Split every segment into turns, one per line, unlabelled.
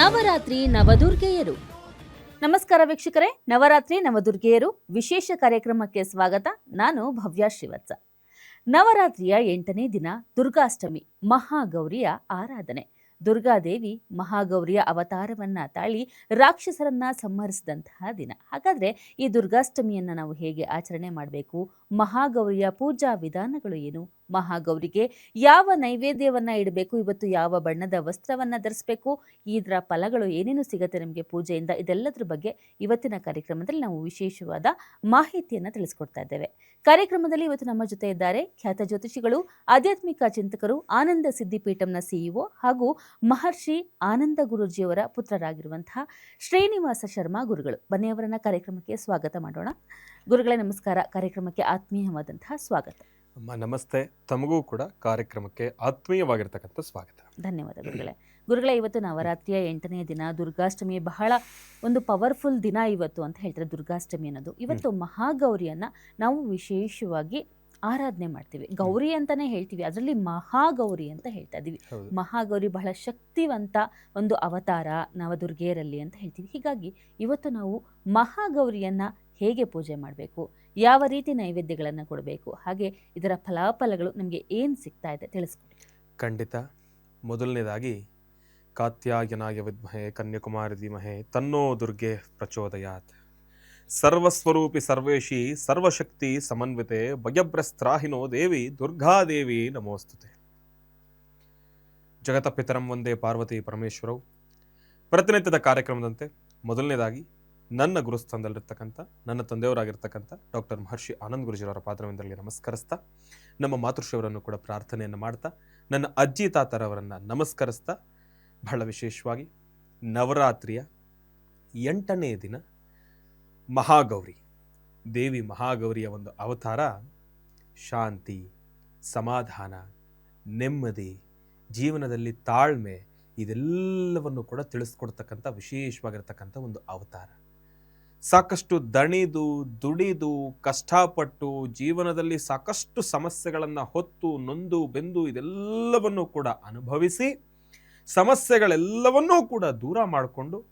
ನವರಾತ್ರಿ ನವದುರ್ಗೆಯರು. ನಮಸ್ಕಾರ ವೀಕ್ಷಕರೇ, ನವರಾತ್ರಿ ನವದುರ್ಗೆಯರು. ವಿಶೇಷ ಕಾರ್ಯಕ್ರಮಕ್ಕೆ ಸ್ವಾಗತ. ನಾನು ಭವ್ಯ ಶ್ರೀವತ್ಸ ನವರಾತ್ರಿಯ ಎಂಟನೇ ದಿನ, ದುರ್ಗಾಷ್ಟಮಿ, ಮಹಾಗೌರಿಯ ಆರಾಧನೆ. ದುರ್ಗಾದೇವಿ ಮಹಾಗೌರಿಯ ಅವತಾರವನ್ನ ತಾಳಿ ರಾಕ್ಷಸರನ್ನ ಸಂಹರಿಸಿದಂತಹ ದಿನ. ಹಾಗಾದ್ರೆ ಈ ದುರ್ಗಾಷ್ಟಮಿಯನ್ನ ನಾವು ಹೇಗೆ ಆಚರಣೆ ಮಾಡಬೇಕು? ಮಹಾಗೌರಿಯ ಪೂಜಾ ವಿಧಾನಗಳು ಏನು? ಮಹಾಗೌರಿಗೆ ಯಾವ ನೈವೇದ್ಯವನ್ನ ಇಡಬೇಕು? ಇವತ್ತು ಯಾವ ಬಣ್ಣದ ವಸ್ತ್ರವನ್ನ ಧರಿಸಬೇಕು? ಇದರ ಫಲಗಳು ಏನೇನು ಸಿಗುತ್ತೆ ನಮಗೆ ಪೂಜೆಯಿಂದ? ಇದೆಲ್ಲದರ ಬಗ್ಗೆ ಇವತ್ತಿನ ಕಾರ್ಯಕ್ರಮದಲ್ಲಿ ನಾವು ವಿಶೇಷವಾದ ಮಾಹಿತಿಯನ್ನು ತಿಳಿಸ್ಕೊಡ್ತಾ ಇದ್ದೇವೆ. ಕಾರ್ಯಕ್ರಮದಲ್ಲಿ ಇವತ್ತು ನಮ್ಮ ಜೊತೆ ಇದ್ದಾರೆ ಖ್ಯಾತ ಜ್ಯೋತಿಷಿಗಳು, ಆಧ್ಯಾತ್ಮಿಕ ಚಿಂತಕರು ಆನಂದ ಸಿದ್ದಿಪೀಠಂನ ಸಿಇಒ ಹಾಗೂ ಮಹರ್ಷಿ ಆನಂದ ಗುರುಜಿಯವರ ಪುತ್ರರಾಗಿರುವಂತಹ ಶ್ರೀನಿವಾಸ ಶರ್ಮಾ ಗುರುಗಳು. ಬನ್ನಿ ಅವರನ್ನ ಕಾರ್ಯಕ್ರಮಕ್ಕೆ ಸ್ವಾಗತ ಮಾಡೋಣ. ಗುರುಗಳೇ ನಮಸ್ಕಾರ. ಕಾರ್ಯಕ್ರಮಕ್ಕೆ ಆತ್ಮೀಯವಾದಂತಹ ಸ್ವಾಗತ.
ಅಮ್ಮ ನಮಸ್ತೆ. ತಮಗೂ ಕೂಡ ಕಾರ್ಯಕ್ರಮಕ್ಕೆ ಆತ್ಮೀಯವಾಗಿರ್ತಕ್ಕಂಥ ಸ್ವಾಗತ.
ಧನ್ಯವಾದ ಗುರುಗಳೇ. ಗುರುಗಳೇ ಇವತ್ತು ನವರಾತ್ರಿಯ ಎಂಟನೇ ದಿನ ದುರ್ಗಾಷ್ಟಮಿ ಬಹಳ ಒಂದು ಪವರ್ಫುಲ್ ದಿನ ಇವತ್ತು ಅಂತ ಹೇಳ್ತಾರೆ ದುರ್ಗಾಷ್ಟಮಿ ಅನ್ನೋದು. ಇವತ್ತು ಮಹಾಗೌರಿಯನ್ನ ನಾವು ವಿಶೇಷವಾಗಿ ಆರಾಧನೆ ಮಾಡ್ತೀವಿ. ಗೌರಿ ಅಂತಾನೆ ಹೇಳ್ತೀವಿ. ಅದರಲ್ಲಿ ಮಹಾಗೌರಿ ಅಂತ ಹೇಳ್ತಾ ಇದೀವಿ. ಮಹಾಗೌರಿ ಬಹಳ ಶಕ್ತಿವಂತ ಒಂದು ಅವತಾರ ನವದುರ್ಗೆಯರಲ್ಲಿ ಅಂತ ಹೇಳ್ತೀವಿ. ಹೀಗಾಗಿ ಇವತ್ತು ನಾವು ಮಹಾಗೌರಿಯನ್ನ ಹೇಗೆ ಪೂಜೆ ಮಾಡಬೇಕು, ಯಾವ ರೀತಿ ನೈವೇದ್ಯಗಳನ್ನು ಕೊಡಬೇಕು, ಹಾಗೆ ಇದರ ಫಲಾಫಲಗಳು ನಮಗೆ ಏನು ಸಿಗ್ತಾ ಇದೆ ತಿಳಿಸ್ಕೊಡಿ.
ಖಂಡಿತ. ಮೊದಲನೇದಾಗಿ, ಕಾತ್ಯಾಯನಾಯ ವಿದ್ಮಹೆ ಕನ್ಯಾಕುಮಾರಿ ಧೀಮಹೆ ತನ್ನೋ ದುರ್ಗೆ ಪ್ರಚೋದಯಾತ್. ಸರ್ವಸ್ವರೂಪಿ ಸರ್ವೇಶಿ ಸರ್ವಶಕ್ತಿ ಸಮನ್ವಿತೆ ಭಯಭ್ರಸ್ತ್ರಾಹಿನೋ ದೇವಿ ದುರ್ಗಾದೇವಿ ನಮೋಸ್ತುತೆ. ಜಗತ ಪಿತರಂ ಒಂದೇ ಪಾರ್ವತಿ ಪರಮೇಶ್ವರವು ಪ್ರತಿನಿತ್ಯದ ಕಾರ್ಯಕ್ರಮದಂತೆ ಮೊದಲನೇದಾಗಿ ನನ್ನ ಗುರುಸ್ಥಾನದಲ್ಲಿರ್ತಕ್ಕಂಥ, ನನ್ನ ತಂದೆಯವರಾಗಿರ್ತಕ್ಕಂಥ ಡಾಕ್ಟರ್ ಮಹರ್ಷಿ ಆನಂದ್ ಗುರುಜಿರವರ ಪಾತ್ರವೆಂದರಲ್ಲಿ ನಮಸ್ಕರಿಸ್ತಾ, ನಮ್ಮ ಮಾತೃಶ್ರವರನ್ನು ಕೂಡ ಪ್ರಾರ್ಥನೆಯನ್ನು ಮಾಡ್ತಾ, ನನ್ನ ಅಜ್ಜಿ ತಾತರವರನ್ನು ನಮಸ್ಕರಿಸ್ತಾ, ಬಹಳ ವಿಶೇಷವಾಗಿ ನವರಾತ್ರಿಯ ಎಂಟನೇ ದಿನ ಮಹಾಗೌರಿ, ದೇವಿ ಮಹಾಗೌರಿಯ ಒಂದು ಅವತಾರ, ಶಾಂತಿ, ಸಮಾಧಾನ, ನೆಮ್ಮದಿ, ಜೀವನದಲ್ಲಿ ತಾಳ್ಮೆ, ಇದೆಲ್ಲವನ್ನು ಕೂಡ ತಿಳಿಸ್ಕೊಡ್ತಕ್ಕಂಥ, ವಿಶೇಷವಾಗಿರ್ತಕ್ಕಂಥ ಒಂದು ಅವತಾರ. ಸಾಕಷ್ಟು ದಣಿದು, ದುಡಿದು, ಕಷ್ಟಪಟ್ಟು, ಜೀವನದಲ್ಲಿ ಸಾಕಷ್ಟು ಸಮಸ್ಯೆಗಳನ್ನು ಹೊತ್ತು, ನೊಂದು, ಬೆಂದು ಇದೆಲ್ಲವನ್ನು ಕೂಡ ಅನುಭವಿಸಿ, ಸಮಸ್ಯೆಗಳೆಲ್ಲವನ್ನೂ ಕೂಡ ದೂರ ಮಾಡಿಕೊಂಡು,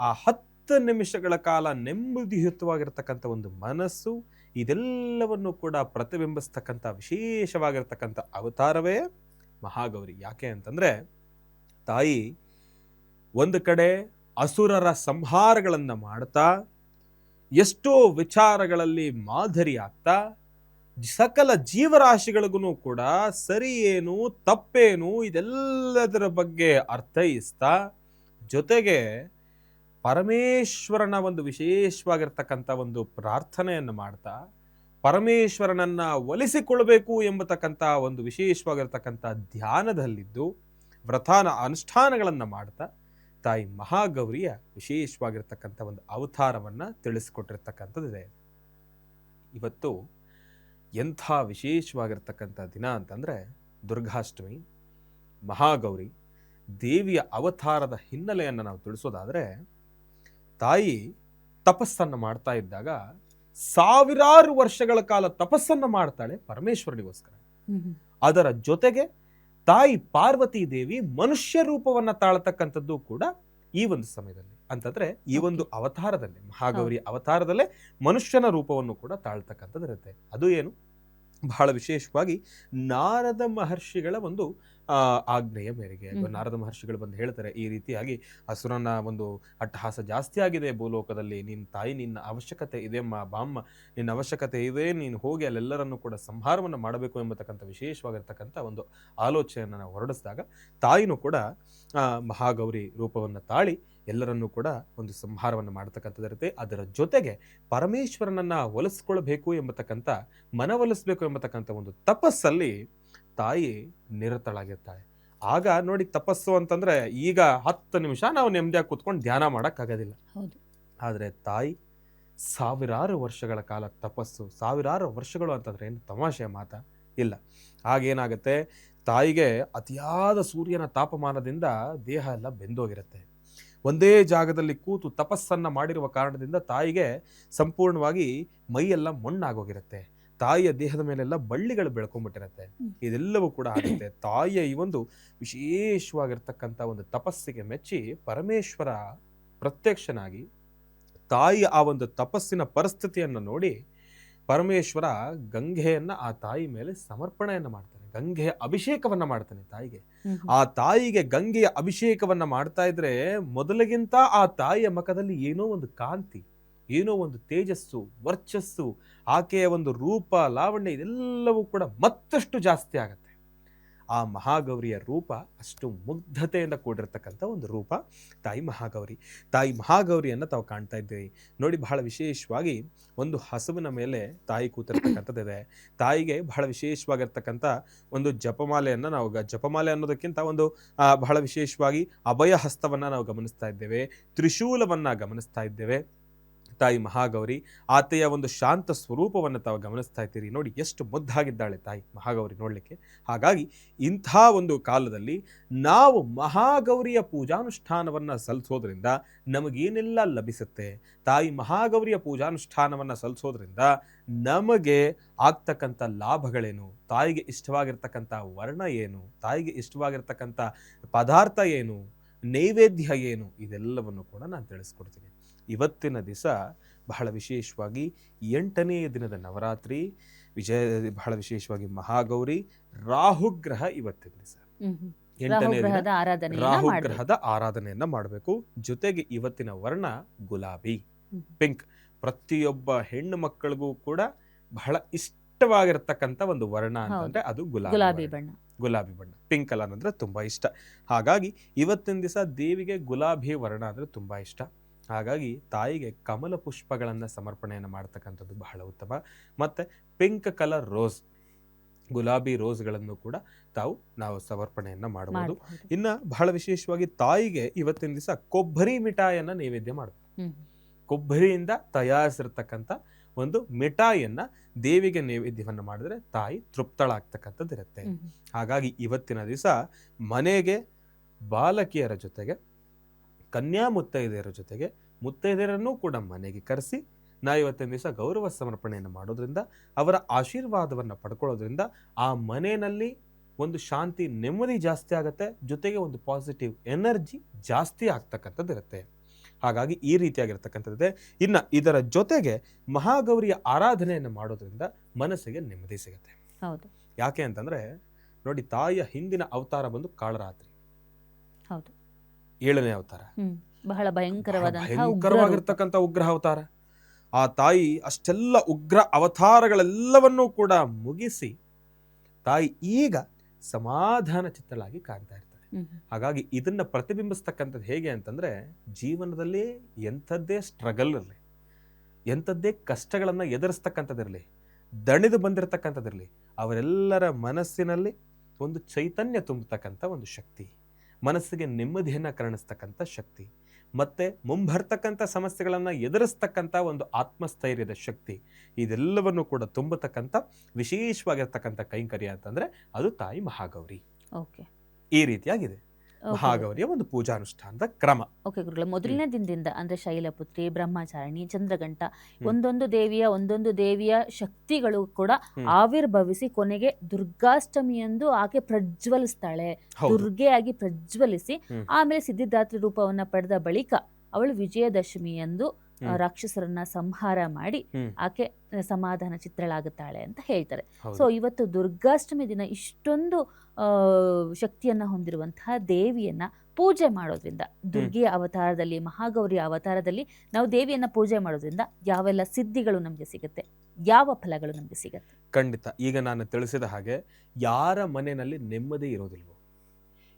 ಆ ಹತ್ತು ನಿಮಿಷಗಳ ಕಾಲ ನೆಮ್ಮದಿಯುತವಾಗಿರ್ತಕ್ಕಂಥ ಒಂದು ಮನಸ್ಸು, ಇದೆಲ್ಲವನ್ನು ಕೂಡ ಪ್ರತಿಬಿಂಬಿಸ್ತಕ್ಕಂಥ, ವಿಶೇಷವಾಗಿರ್ತಕ್ಕಂಥ ಅವತಾರವೇ ಮಹಾಗೌರಿ. ಯಾಕೆ ಅಂತಂದ್ರೆ, ತಾಯಿ ಒಂದು ಕಡೆ ಅಸುರರ ಸಂಹಾರಗಳನ್ನು ಮಾಡ್ತಾ ಎಷ್ಟೋ ವಿಚಾರಗಳಲ್ಲಿ ಮಾದರಿ ಆಗ್ತಾ ಸಕಲ ಜೀವರಾಶಿಗಳಿಗೂ ಕೂಡ ಸರಿ ಏನು ತಪ್ಪೇನು ಇದೆಲ್ಲದರ ಬಗ್ಗೆ ಅರ್ಥೈಸ್ತಾ, ಜೊತೆಗೆ ಪರಮೇಶ್ವರನ ಒಂದು ವಿಶೇಷವಾಗಿರ್ತಕ್ಕಂಥ ಒಂದು ಪ್ರಾರ್ಥನೆಯನ್ನು ಮಾಡ್ತಾ, ಪರಮೇಶ್ವರನನ್ನ ಒಲಿಸಿಕೊಳ್ಬೇಕು ಎಂಬತಕ್ಕಂಥ ಒಂದು ವಿಶೇಷವಾಗಿರ್ತಕ್ಕಂಥ ಧ್ಯಾನದಲ್ಲಿದ್ದು ವ್ರತಾನ ಅನುಷ್ಠಾನಗಳನ್ನು ಮಾಡ್ತಾ ತಾಯಿ ಮಹಾಗೌರಿಯ ವಿಶೇಷವಾಗಿರ್ತಕ್ಕಂಥ ಒಂದು ಅವತಾರವನ್ನು ತಿಳಿಸ್ಕೊಟ್ಟಿರ್ತಕ್ಕಂಥದ್ದಿದೆ. ಇವತ್ತು ಎಂಥ ವಿಶೇಷವಾಗಿರ್ತಕ್ಕಂಥ ದಿನ ಅಂತಂದರೆ ದುರ್ಗಾಷ್ಟಮಿ ಮಹಾಗೌರಿ ದೇವಿಯ ಅವತಾರದ ಹಿನ್ನೆಲೆಯನ್ನು ನಾವು ತಿಳಿಸೋದಾದರೆ ತಾಯಿ ತಪಸ್ಸನ್ನು ಮಾಡ್ತಾ ಇದ್ದಾಗ ಸಾವಿರಾರು ವರ್ಷಗಳ ಕಾಲ ತಪಸ್ಸನ್ನು ಮಾಡ್ತಾಳೆ ಪರಮೇಶ್ವರನಿಗೋಸ್ಕರ. ಅದರ ಜೊತೆಗೆ ತಾಯಿ ಪಾರ್ವತಿ ದೇವಿ ಮನುಷ್ಯ ರೂಪವನ್ನ ತಾಳತಕ್ಕಂಥದ್ದು ಕೂಡ ಈ ಒಂದು ಸಮಯದಲ್ಲಿ. ಅಂತಂದ್ರೆ ಈ ಒಂದು ಅವತಾರದಲ್ಲಿ ಮಹಾಗೌರಿ ಅವತಾರದಲ್ಲೇ ಮನುಷ್ಯನ ರೂಪವನ್ನು ಕೂಡ ತಾಳ್ತಕ್ಕಂಥದ್ದು ಇರುತ್ತೆ ಅದು ಏನು? ಬಹಳ ವಿಶೇಷವಾಗಿ ನಾರದ ಮಹರ್ಷಿಗಳ ಒಂದು ಆ, ಆಜ್ಞೆಯ ಮೇರೆಗೆ ನಾರದ ಮಹರ್ಷಿಗಳು ಬಂದು ಹೇಳ್ತಾರೆ ಈ ರೀತಿಯಾಗಿ ಹಸುರನ ಒಂದು ಅಟ್ಟಹಾಸ ಜಾಸ್ತಿ ಆಗಿದೆ ಭೂಲೋಕದಲ್ಲಿ ನಿನ್ನ ತಾಯಿ ನಿನ್ನ ಅವಶ್ಯಕತೆ ಇದೆ ಅಮ್ಮ ಬಾಮ್ಮ ನಿನ್ನ ಅವಶ್ಯಕತೆ ಇದೆ ನೀನು ಹೋಗಿ ಅಲ್ಲೆಲ್ಲರನ್ನು ಕೂಡ ಸಂಹಾರವನ್ನು ಮಾಡಬೇಕು ಎಂಬತಕ್ಕಂಥ ವಿಶೇಷವಾಗಿರ್ತಕ್ಕಂಥ ಒಂದು ಆಲೋಚನೆಯನ್ನು ನಾವು ಹೊರಡಿಸಿದಾಗ ತಾಯಿನೂ ಕೂಡ ಆ, ಮಹಾಗೌರಿ ರೂಪವನ್ನು ತಾಳಿ ಎಲ್ಲರನ್ನೂ ಕೂಡ ಒಂದು ಸಂಹಾರವನ್ನು ಮಾಡತಕ್ಕಂಥದ್ದಿರುತ್ತೆ ಅದರ ಜೊತೆಗೆ ಪರಮೇಶ್ವರನನ್ನ ಒಲಿಸ್ಕೊಳ್ಬೇಕು ಎಂಬತಕ್ಕಂಥ ಮನವೊಲಿಸ್ಬೇಕು ಎಂಬತಕ್ಕಂಥ ಒಂದು ತಪಸ್ಸಲ್ಲಿ ತಾಯಿ ನಿರತಳಾಗಿರ್ತಾಳೆ. ಆಗ ನೋಡಿ ತಪಸ್ಸು ಅಂತಂದ್ರೆ ಈಗ ಹತ್ತು ನಿಮಿಷ ನಾವು ನೆಮ್ಮದಿಯಾಗಿ ಕೂತ್ಕೊಂಡು ಧ್ಯಾನ ಮಾಡೋಕ್ಕಾಗೋದಿಲ್ಲ. ಆದರೆ ತಾಯಿ ಸಾವಿರಾರು ವರ್ಷಗಳ ಕಾಲ ತಪಸ್ಸು ಸಾವಿರಾರು ವರ್ಷಗಳು ಅಂತಂದ್ರೆ ಏನು ತಮಾಷೆ ಮಾತ ಇಲ್ಲ. ಆಗೇನಾಗುತ್ತೆ ತಾಯಿಗೆ ಅತಿಯಾದ ಸೂರ್ಯನ ತಾಪಮಾನದಿಂದ ದೇಹ ಎಲ್ಲ ಬೆಂದೋಗಿರುತ್ತೆ. ಒಂದೇ ಜಾಗದಲ್ಲಿ ಕೂತು ತಪಸ್ಸನ್ನ ಮಾಡಿರುವ ಕಾರಣದಿಂದ ತಾಯಿಗೆ ಸಂಪೂರ್ಣವಾಗಿ ಮೈಯೆಲ್ಲ ಮಣ್ಣಾಗೋಗಿರುತ್ತೆ. ತಾಯಿಯ ದೇಹದ ಮೇಲೆಲ್ಲ ಬಳ್ಳಿಗಳು ಬೆಳ್ಕೊಂಡ್ಬಿಟ್ಟಿರತ್ತೆ ಇದೆಲ್ಲವೂ ಕೂಡ ಆಗುತ್ತೆ. ತಾಯಿಯ ಈ ಒಂದು ವಿಶೇಷವಾಗಿರ್ತಕ್ಕಂಥ ಒಂದು ತಪಸ್ಸಿಗೆ ಮೆಚ್ಚಿ ಪರಮೇಶ್ವರ ಪ್ರತ್ಯಕ್ಷನಾಗಿ ತಾಯಿಯ ಆ ಒಂದು ತಪಸ್ಸಿನ ಪರಿಸ್ಥಿತಿಯನ್ನು ನೋಡಿ ಪರಮೇಶ್ವರ ಗಂಗೆಯನ್ನ ಆ ತಾಯಿ ಮೇಲೆ ಸಮರ್ಪಣೆಯನ್ನ ಮಾಡ್ತಾನೆ. ಗಂಗೆಯ ಅಭಿಷೇಕವನ್ನ ಮಾಡ್ತಾನೆ ತಾಯಿಗೆ. ಆ ತಾಯಿಗೆ ಗಂಗೆಯ ಅಭಿಷೇಕವನ್ನ ಮಾಡ್ತಾ ಇದ್ರೆ ಮೊದಲಿಗಿಂತ ಆ ತಾಯಿಯ ಮುಖದಲ್ಲಿ ಏನೋ ಒಂದು ಕಾಂತಿ. ಏನೋ ಒಂದು ತೇಜಸ್ಸು, ವರ್ಚಸ್ಸು, ಆಕೆಯ ಒಂದು ರೂಪ, ಲಾವಣ್ಯ ಇದೆಲ್ಲವೂ ಕೂಡ ಮತ್ತಷ್ಟು ಜಾಸ್ತಿ ಆಗುತ್ತೆ. ಆ ಮಹಾಗೌರಿಯ ರೂಪ ಅಷ್ಟು ಮುಗ್ಧತೆಯಿಂದ ಕೂಡಿರ್ತಕ್ಕಂಥ ಒಂದು ರೂಪ. ತಾಯಿ ಮಹಾಗೌರಿ. ತಾಯಿ ಮಹಾಗೌರಿಯನ್ನು ತಾವು ಕಾಣ್ತಾ ಇದ್ದೀವಿ ನೋಡಿ ಬಹಳ ವಿಶೇಷವಾಗಿ ಒಂದು ಹಸುವಿನ ಮೇಲೆ ತಾಯಿ ಕೂತಿರ್ತಕ್ಕಂಥದ್ದಿದೆ. ತಾಯಿಗೆ ಬಹಳ ವಿಶೇಷವಾಗಿರ್ತಕ್ಕಂಥ ಒಂದು ಜಪಮಾಲೆಯನ್ನು ನಾವು ಜಪಮಾಲೆ ಅನ್ನೋದಕ್ಕಿಂತ ಒಂದು ಬಹಳ ವಿಶೇಷವಾಗಿ ಅಭಯ ಹಸ್ತವನ್ನು ನಾವು ಗಮನಿಸ್ತಾ ಇದ್ದೇವೆ. ತ್ರಿಶೂಲವನ್ನು ಗಮನಿಸ್ತಾ ಇದ್ದೇವೆ. ತಾಯಿ ಮಹಾಗೌರಿ ಆತೆಯ ಒಂದು ಶಾಂತ ಸ್ವರೂಪವನ್ನು ತಾವು ಗಮನಿಸ್ತಾ ಇದ್ದೀರಿ. ನೋಡಿ, ಎಷ್ಟು ಮುದ್ದಾಗಿದ್ದಾಳೆ ತಾಯಿ ಮಹಾಗೌರಿ ನೋಡಲಿಕ್ಕೆ. ಹಾಗಾಗಿ ಇಂಥ ಒಂದು ಕಾಲದಲ್ಲಿ ನಾವು ಮಹಾಗೌರಿಯ ಪೂಜಾನುಷ್ಠಾನವನ್ನು ಸಲ್ಲಿಸೋದ್ರಿಂದ ನಮಗೇನೆಲ್ಲ ಲಭಿಸುತ್ತೆ? ತಾಯಿ ಮಹಾಗೌರಿಯ ಪೂಜಾನುಷ್ಠಾನವನ್ನು ಸಲ್ಲಿಸೋದ್ರಿಂದ ನಮಗೆ ಆಗ್ತಕ್ಕಂಥ ಲಾಭಗಳೇನು? ತಾಯಿಗೆ ಇಷ್ಟವಾಗಿರ್ತಕ್ಕಂಥ ವರ್ಣ ಏನು? ತಾಯಿಗೆ ಇಷ್ಟವಾಗಿರ್ತಕ್ಕಂಥ ಪದಾರ್ಥ ಏನು? ನೈವೇದ್ಯ ಏನು? ಇದೆಲ್ಲವನ್ನು ಕೂಡ ನಾನು ತಿಳಿಸ್ಕೊಡ್ತೀನಿ. ಇವತ್ತಿನ ದಿವಸ ಬಹಳ ವಿಶೇಷವಾಗಿ ಎಂಟನೆಯ ದಿನದ ನವರಾತ್ರಿ ವಿಜಯ ಬಹಳ ವಿಶೇಷವಾಗಿ ಮಹಾಗೌರಿ ರಾಹುಗ್ರಹ ಇವತ್ತಿನ ದಿವಸ. ಎಂಟನೇ ದಿನ
ರಾಹುಗ್ರಹದ ಆರಾಧನೆಯನ್ನ ಮಾಡ್ಬೇಕು.
ಜೊತೆಗೆ ಇವತ್ತಿನ ವರ್ಣ ಗುಲಾಬಿ. ಪಿಂಕ್ ಪ್ರತಿಯೊಬ್ಬ ಹೆಣ್ಣು ಮಕ್ಕಳಿಗೂ ಕೂಡ ಬಹಳ ಇಷ್ಟವಾಗಿರ್ತಕ್ಕಂಥ ಒಂದು ವರ್ಣ ಅಂತಂದ್ರೆ ಅದು ಗುಲಾಬಿ
ಗುಲಾಬಿ ಬಣ್ಣ.
ಗುಲಾಬಿ ಬಣ್ಣ. ಪಿಂಕ್ ಕಲರ್ ಅಂದ್ರೆ ತುಂಬಾ ಇಷ್ಟ. ಹಾಗಾಗಿ ಇವತ್ತಿನ ದಿವಸ ದೇವಿಗೆ ಗುಲಾಬಿ ವರ್ಣ ಅಂದ್ರೆ ತುಂಬಾ ಇಷ್ಟ. ಹಾಗಾಗಿ ತಾಯಿಗೆ ಕಮಲ ಪುಷ್ಪಗಳನ್ನು ಸಮರ್ಪಣೆಯನ್ನು ಮಾಡ್ತಕ್ಕಂಥದ್ದು ಬಹಳ ಉತ್ತಮ. ಮತ್ತೆ ಪಿಂಕ್ ಕಲರ್ ರೋಸ್ ಗುಲಾಬಿ ರೋಸ್ಗಳನ್ನು ಕೂಡ ತಾವು ನಾವು ಸಮರ್ಪಣೆಯನ್ನ ಮಾಡಬಹುದು ಇನ್ನು ಬಹಳ ವಿಶೇಷವಾಗಿ ತಾಯಿಗೆ ಇವತ್ತಿನ ದಿವಸ ಕೊಬ್ಬರಿ ಮಿಠಾಯಿಯನ್ನ ನೈವೇದ್ಯ ಮಾಡಬೇಕು. ಕೊಬ್ಬರಿಯಿಂದ ತಯಾರಿಸಿರ್ತಕ್ಕಂಥ ಒಂದು ಮಿಠಾಯಿಯನ್ನ ದೇವಿಗೆ ನೈವೇದ್ಯವನ್ನ ಮಾಡಿದ್ರೆ ತಾಯಿ ತೃಪ್ತಳಾಗ್ತಕ್ಕಂಥದ್ದು ಇರುತ್ತೆ ಹಾಗಾಗಿ ಇವತ್ತಿನ ದಿವಸ ಮನೆಗೆ ಬಾಲಕಿಯರ ಜೊತೆಗೆ ಕನ್ಯಾ ಮುತ್ತೈದೆಯರ ಜೊತೆಗೆ ಮುತ್ತೈದೆಯರನ್ನೂ ಕೂಡ ಮನೆಗೆ ಕರೆಸಿ ನಾ ಇವತ್ತಿನ ದಿವಸ ಗೌರವ ಸಮರ್ಪಣೆಯನ್ನು ಮಾಡೋದ್ರಿಂದ ಅವರ ಆಶೀರ್ವಾದವನ್ನು ಪಡ್ಕೊಳ್ಳೋದ್ರಿಂದ ಆ ಮನೆಯಲ್ಲಿ ಒಂದು ಶಾಂತಿ ನೆಮ್ಮದಿ ಜಾಸ್ತಿ ಆಗುತ್ತೆ ಜೊತೆಗೆ ಒಂದು ಪಾಸಿಟಿವ್ ಎನರ್ಜಿ ಜಾಸ್ತಿ ಆಗ್ತಕ್ಕಂಥದ್ದು ಇರುತ್ತೆ. ಹಾಗಾಗಿ ಈ ರೀತಿಯಾಗಿರ್ತಕ್ಕಂಥದ್ದಿದೆ. ಇನ್ನು ಇದರ ಜೊತೆಗೆ ಮಹಾಗೌರಿಯ ಆರಾಧನೆಯನ್ನು ಮಾಡೋದ್ರಿಂದ ಮನಸ್ಸಿಗೆ ನೆಮ್ಮದಿ ಸಿಗುತ್ತೆ.
ಹೌದು.
ಯಾಕೆ ಅಂತಂದರೆ ನೋಡಿ ತಾಯಿಯ ಹಿಂದಿನ ಅವತಾರ ಬಂದು ಕಾಳರಾತ್ರಿ.
ಹೌದು.
ಏಳನೇ ಅವತಾರ.
ಬಹಳ
ಭಯಂಕರವಾಗಿರ್ತಕ್ಕಂಥ ಉಗ್ರ ಅವತಾರ. ಆ ತಾಯಿ ಅಷ್ಟೆಲ್ಲ ಉಗ್ರ ಅವತಾರಗಳೆಲ್ಲವನ್ನೂ ಕೂಡ ಮುಗಿಸಿ ತಾಯಿ ಈಗ ಸಮಾಧಾನ ಚಿತ್ತಳಾಗಿ ಕಾಣ್ತಾ ಇರ್ತಾರೆ. ಹಾಗಾಗಿ ಇದನ್ನ ಪ್ರತಿಬಿಂಬಿಸ್ತಕ್ಕಂಥದ್ದು ಹೇಗೆ ಅಂತಂದ್ರೆ ಜೀವನದಲ್ಲಿ ಎಂಥದ್ದೇ ಸ್ಟ್ರಗಲ್ ಇರಲಿ ಎಂಥದ್ದೇ ಕಷ್ಟಗಳನ್ನು ಎದುರಿಸ್ತಕ್ಕಂಥದ್ದಿರಲಿ ದಣಿದು ಬಂದಿರತಕ್ಕಂಥದ್ದಿರಲಿ ಅವರೆಲ್ಲರ ಮನಸ್ಸಿನಲ್ಲಿ ಒಂದು ಚೈತನ್ಯ ತುಂಬತಕ್ಕಂಥ ಒಂದು ಶಕ್ತಿ. ಮನಸ್ಸಿಗೆ ನೆಮ್ಮದಿಯನ್ನು ಕರುಣಿಸ್ತಕ್ಕಂಥ ಶಕ್ತಿ ಮತ್ತು ಮುಂಬರ್ತಕ್ಕಂಥ ಸಮಸ್ಯೆಗಳನ್ನು ಎದುರಿಸ್ತಕ್ಕಂಥ ಒಂದು ಆತ್ಮಸ್ಥೈರ್ಯದ ಶಕ್ತಿ ಇದೆಲ್ಲವನ್ನು ಕೂಡ ತುಂಬತಕ್ಕಂಥ ವಿಶೇಷವಾಗಿರ್ತಕ್ಕಂಥ ಕೈಂಕರ್ಯ ಅಂತಂದರೆ ಅದು ತಾಯಿ ಮಹಾಗೌರಿ.
ಓಕೆ.
ಈ ರೀತಿಯಾಗಿದೆ. ಮಹಾಗೌರಿಯ ಒಂದು ಪೂಜಾನುಷ್ಠಾನದ ಕ್ರಮ.
ಓಕೆ ಗುರುಗಳೇ ಮೊದಲನೇ ದಿನದಿಂದ ಅಂದ್ರೆ ಶೈಲಪುತ್ರಿ ಬ್ರಹ್ಮಚಾರಿಣಿ ಚಂದ್ರಗಂಟ ಒಂದೊಂದು ದೇವಿಯ ಒಂದೊಂದು ದೇವಿಯ ಶಕ್ತಿಗಳು ಕೂಡ ಆವಿರ್ಭವಿಸಿ ಕೊನೆಗೆ ದುರ್ಗಾಷ್ಟಮಿಯಂದು ಆಕೆ ಪ್ರಜ್ವಲಿಸ್ತಾಳೆ. ದುರ್ಗೆಯಾಗಿ ಪ್ರಜ್ವಲಿಸಿ ಆಮೇಲೆ ಸಿದ್ಧಿದಾತ್ರಿ ರೂಪವನ್ನ ಪಡೆದ ಬಳಿಕ ಅವಳು ವಿಜಯದಶಮಿಯಂದು ಆ,
ಹ್ಮ್.
ರಾಕ್ಷಸರನ್ನ ಸಂಹಾರ ಮಾಡಿ ಆಕೆ ಸಮಾಧಾನ ಚಿತ್ರಳಾಗುತ್ತಾಳೆ ಅಂತ ಹೇಳ್ತಾರೆ. ಸೊ ಇವತ್ತು ದುರ್ಗಾಷ್ಟಮಿ ದಿನ ಇಷ್ಟೊಂದು ಆ, ಶಕ್ತಿಯನ್ನ ಹೊಂದಿರುವಂತಹ ದೇವಿಯನ್ನ ಪೂಜೆ ಮಾಡೋದ್ರಿಂದ ದುರ್ಗೆಯ ಅವತಾರದಲ್ಲಿ ಮಹಾಗೌರಿಯ ಅವತಾರದಲ್ಲಿ ನಾವು ದೇವಿಯನ್ನ ಪೂಜೆ ಮಾಡೋದ್ರಿಂದ ಯಾವೆಲ್ಲ ಸಿದ್ಧಿಗಳು ನಮಗೆ ಸಿಗುತ್ತೆ ಯಾವ ಫಲಗಳು ನಮಗೆ ಸಿಗುತ್ತೆ?
ಖಂಡಿತ. ಈಗ ನಾನು ತಿಳಿಸಿದ ಹಾಗೆ ಯಾರ ಮನೆಯಲ್ಲಿ ನೆಮ್ಮದಿ ಇರೋದಿಲ್ವೋ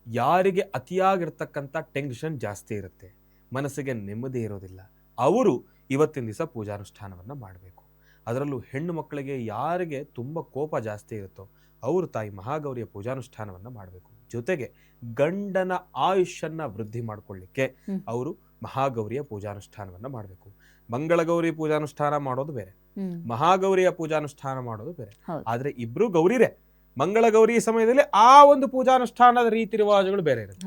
ಯಾರಿಗೆ ಅತಿಯಾಗಿರ್ತಕ್ಕಂಥ ಟೆನ್ಷನ್ ಜಾಸ್ತಿ ಇರುತ್ತೆ ಮನಸ್ಸಿಗೆ ನೆಮ್ಮದಿ ಇರೋದಿಲ್ಲ. ಅವರು ಇವತ್ತಿನ ದಿವಸ ಪೂಜಾನುಷ್ಠಾನವನ್ನು ಮಾಡಬೇಕು. ಅದರಲ್ಲೂ ಹೆಣ್ಣು ಮಕ್ಕಳಿಗೆ ಯಾರಿಗೆ ತುಂಬ ಕೋಪ ಜಾಸ್ತಿ ಇರುತ್ತೋ ಅವರು ತಾಯಿ ಮಹಾಗೌರಿಯ ಪೂಜಾನುಷ್ಠಾನವನ್ನು ಮಾಡಬೇಕು. ಜೊತೆಗೆ ಗಂಡನ ಆಯುಷ್ಯನ್ನ ವೃದ್ಧಿ ಮಾಡಿಕೊಳ್ಳಿಕ್ಕೆ. ಅವರು ಮಹಾಗೌರಿಯ ಪೂಜಾನುಷ್ಠಾನವನ್ನು ಮಾಡಬೇಕು. ಮಂಗಳಗೌರಿ ಪೂಜಾನುಷ್ಠಾನ ಮಾಡೋದು ಬೇರೆ. ಮಹಾಗೌರಿಯ ಪೂಜಾನುಷ್ಠಾನ ಮಾಡೋದು ಬೇರೆ. ಆದರೆ ಇಬ್ರು ಗೌರಿರೇ. ಮಂಗಳಗೌರಿ ಸಮಯದಲ್ಲಿ ಆ ಒಂದು ಪೂಜಾನುಷ್ಠಾನದ ರೀತಿ ರಿವಾಜುಗಳು ಬೇರೆ ಇರುತ್ತೆ.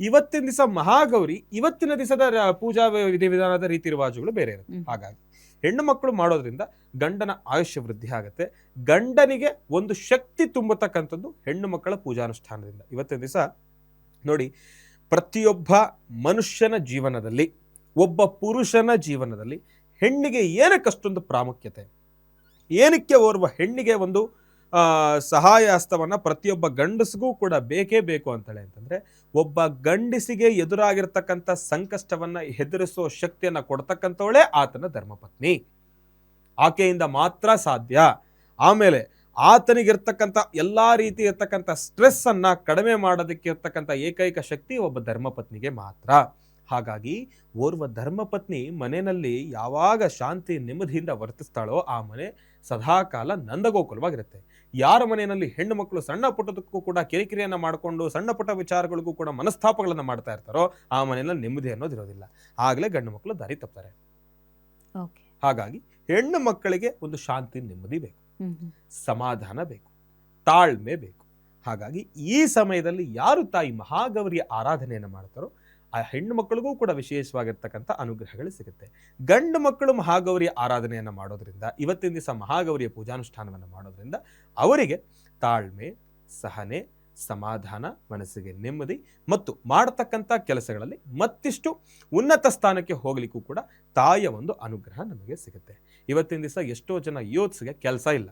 ಇವತ್ತಿನ ದಿವಸ ಮಹಾಗೌರಿ ಇವತ್ತಿನ ದಿವಸದ ಪೂಜಾ ವಿಧಿ ವಿಧಾನದ ರೀತಿ ರಿವಾಜುಗಳು ಬೇರೆ ಇರುತ್ತೆ. ಹಾಗಾಗಿ ಹೆಣ್ಣು ಮಕ್ಕಳು ಮಾಡೋದ್ರಿಂದ ಗಂಡನ ಆಯುಷ್ಯ ವೃದ್ಧಿ ಆಗುತ್ತೆ. ಗಂಡನಿಗೆ ಒಂದು ಶಕ್ತಿ ತುಂಬತಕ್ಕಂಥದ್ದು ಹೆಣ್ಣು ಮಕ್ಕಳ ಪೂಜಾನುಷ್ಠಾನದಿಂದ. ಇವತ್ತಿನ ದಿವಸ ನೋಡಿ ಪ್ರತಿಯೊಬ್ಬ ಮನುಷ್ಯನ ಜೀವನದಲ್ಲಿ ಒಬ್ಬ ಪುರುಷನ ಜೀವನದಲ್ಲಿ ಹೆಣ್ಣಿಗೆ ಏನಕ್ಕಷ್ಟೊಂದು ಪ್ರಾಮುಖ್ಯತೆ? ಏನಕ್ಕೆ ಓರ್ವ ಹೆಣ್ಣಿಗೆ ಒಂದು ಸಹಾಯ ಹಸ್ತವನ್ನ ಪ್ರತಿಯೊಬ್ಬ ಗಂಡಸಿಗೂ ಕೂಡ ಬೇಕೇ ಬೇಕು ಅಂತೇಳಿ ಅಂತಂದ್ರೆ, ಒಬ್ಬ ಗಂಡಸಿಗೆ ಎದುರಾಗಿರ್ತಕ್ಕಂಥ ಸಂಕಷ್ಟವನ್ನ ಹೆದರಿಸೋ ಶಕ್ತಿಯನ್ನ ಕೊಡ್ತಕ್ಕಂಥವಳೇ ಆತನ ಧರ್ಮಪತ್ನಿ. ಆಕೆಯಿಂದ ಮಾತ್ರ ಸಾಧ್ಯ. ಆಮೇಲೆ ಆತನಿಗಿರ್ತಕ್ಕಂಥ ಎಲ್ಲಾ ರೀತಿ ಇರ್ತಕ್ಕಂಥ ಸ್ಟ್ರೆಸ್ ಅನ್ನ ಕಡಿಮೆ ಮಾಡೋದಕ್ಕೆ ಇರ್ತಕ್ಕಂಥ ಏಕೈಕ ಶಕ್ತಿ ಒಬ್ಬ ಧರ್ಮಪತ್ನಿಗೆ ಮಾತ್ರ. ಹಾಗಾಗಿ ಓರ್ವ ಧರ್ಮಪತ್ನಿ ಮನೆಯಲ್ಲಿ ಯಾವಾಗ ಶಾಂತಿ ನೆಮ್ಮದಿಯಿಂದ ವರ್ತಿಸ್ತಾಳೋ ಆ ಮನೆ ಸದಾಕಾಲ ನಂದಗೋಕುಲವಾಗಿರುತ್ತೆ. ಯಾರ ಮನೆಯಲ್ಲಿ ಹೆಣ್ಣು ಮಕ್ಕಳು ಸಣ್ಣ ಪುಟ್ಟದಕ್ಕೂ ಕೂಡ ಕಿರಿಕಿರಿಯನ್ನು ಮಾಡಿಕೊಂಡು ಸಣ್ಣ ಪುಟ್ಟ ವಿಚಾರಗಳಿಗೂ ಕೂಡ ಮನಸ್ತಾಪಗಳನ್ನು ಮಾಡ್ತಾ ಇರ್ತಾರೋ ಆ ಮನೆಯಲ್ಲಿ ನೆಮ್ಮದಿ ಅನ್ನೋದಿರೋದಿಲ್ಲ ಆಗಲೇ ಗಂಡು ಮಕ್ಕಳು ದಾರಿ ತಪ್ತಾರೆ. ಹಾಗಾಗಿ ಹೆಣ್ಣು ಮಕ್ಕಳಿಗೆ ಒಂದು ಶಾಂತಿ ನೆಮ್ಮದಿ ಬೇಕು. ಸಮಾಧಾನ ಬೇಕು. ತಾಳ್ಮೆ ಬೇಕು. ಹಾಗಾಗಿ ಈ ಸಮಯದಲ್ಲಿ ಯಾರು ತಾಯಿ ಮಹಾಗೌರಿಯ ಆರಾಧನೆಯನ್ನು ಮಾಡ್ತಾರೋ ಆ ಹೆಣ್ಣು ಮಕ್ಕಳಿಗೂ ಕೂಡ ವಿಶೇಷವಾಗಿರ್ತಕ್ಕಂಥ ಅನುಗ್ರಹಗಳು ಸಿಗುತ್ತೆ. ಗಂಡು ಮಕ್ಕಳು ಮಹಾಗೌರಿಯ ಆರಾಧನೆಯನ್ನು ಮಾಡೋದ್ರಿಂದ ಇವತ್ತಿನ ದಿವಸ ಮಹಾಗೌರಿಯ ಪೂಜಾನುಷ್ಠಾನವನ್ನು ಮಾಡೋದ್ರಿಂದ ಅವರಿಗೆ ತಾಳ್ಮೆ ಸಹನೆ ಸಮಾಧಾನ ಮನಸ್ಸಿಗೆ ನೆಮ್ಮದಿ ಮತ್ತು ಮಾಡತಕ್ಕಂಥ ಕೆಲಸಗಳಲ್ಲಿ ಮತ್ತಿಷ್ಟು ಉನ್ನತ ಸ್ಥಾನಕ್ಕೆ ಹೋಗಲಿಕ್ಕೂ ಕೂಡ ತಾಯಿಯ ಒಂದು ಅನುಗ್ರಹ ನಮಗೆ ಸಿಗುತ್ತೆ. ಇವತ್ತಿನ ದಿವಸ ಎಷ್ಟೋ ಜನ ಯೂತ್ಸ್ಗೆ ಕೆಲಸ ಇಲ್ಲ.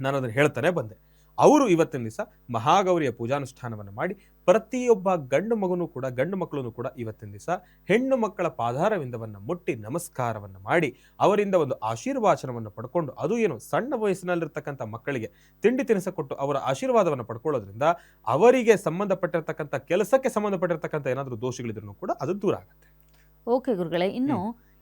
ನಾನು ಅದನ್ನು ಹೇಳ್ತಾನೆ ಬಂದೆ. ಅವರು ಇವತ್ತಿನ ದಿವಸ ಮಹಾಗೌರಿಯ ಪೂಜಾನುಷ್ಠಾನವನ್ನು ಮಾಡಿ ಪ್ರತಿಯೊಬ್ಬ ಗಂಡು ಮಗನೂ ಕೂಡ ಗಂಡು ಮಕ್ಕಳನ್ನು ಕೂಡ ಇವತ್ತಿನ ದಿವಸ ಹೆಣ್ಣು ಮಕ್ಕಳ ಪಾದಾರವಿಂದವನ್ನು ಮುಟ್ಟಿ ನಮಸ್ಕಾರವನ್ನು ಮಾಡಿ ಅವರಿಂದ ಒಂದು ಆಶೀರ್ವಾಚನವನ್ನು ಪಡ್ಕೊಂಡು ಅದು ಏನು ಸಣ್ಣ ವಯಸ್ಸಿನಲ್ಲಿರ್ತಕ್ಕಂಥ ಮಕ್ಕಳಿಗೆ ತಿಂಡಿ ತಿನಿಸ ಕೊಟ್ಟು ಅವರ ಆಶೀರ್ವಾದವನ್ನು ಪಡ್ಕೊಳ್ಳೋದ್ರಿಂದ ಅವರಿಗೆ ಸಂಬಂಧಪಟ್ಟಿರ್ತಕ್ಕಂಥ ಕೆಲಸಕ್ಕೆ ಸಂಬಂಧಪಟ್ಟಿರ್ತಕ್ಕಂಥ ಏನಾದರೂ ದೋಷಗಳಿದ್ರು ಕೂಡ ಅದು ದೂರ ಆಗುತ್ತೆ.
ಓಕೆ ಗುರುಗಳೇ ಇನ್ನು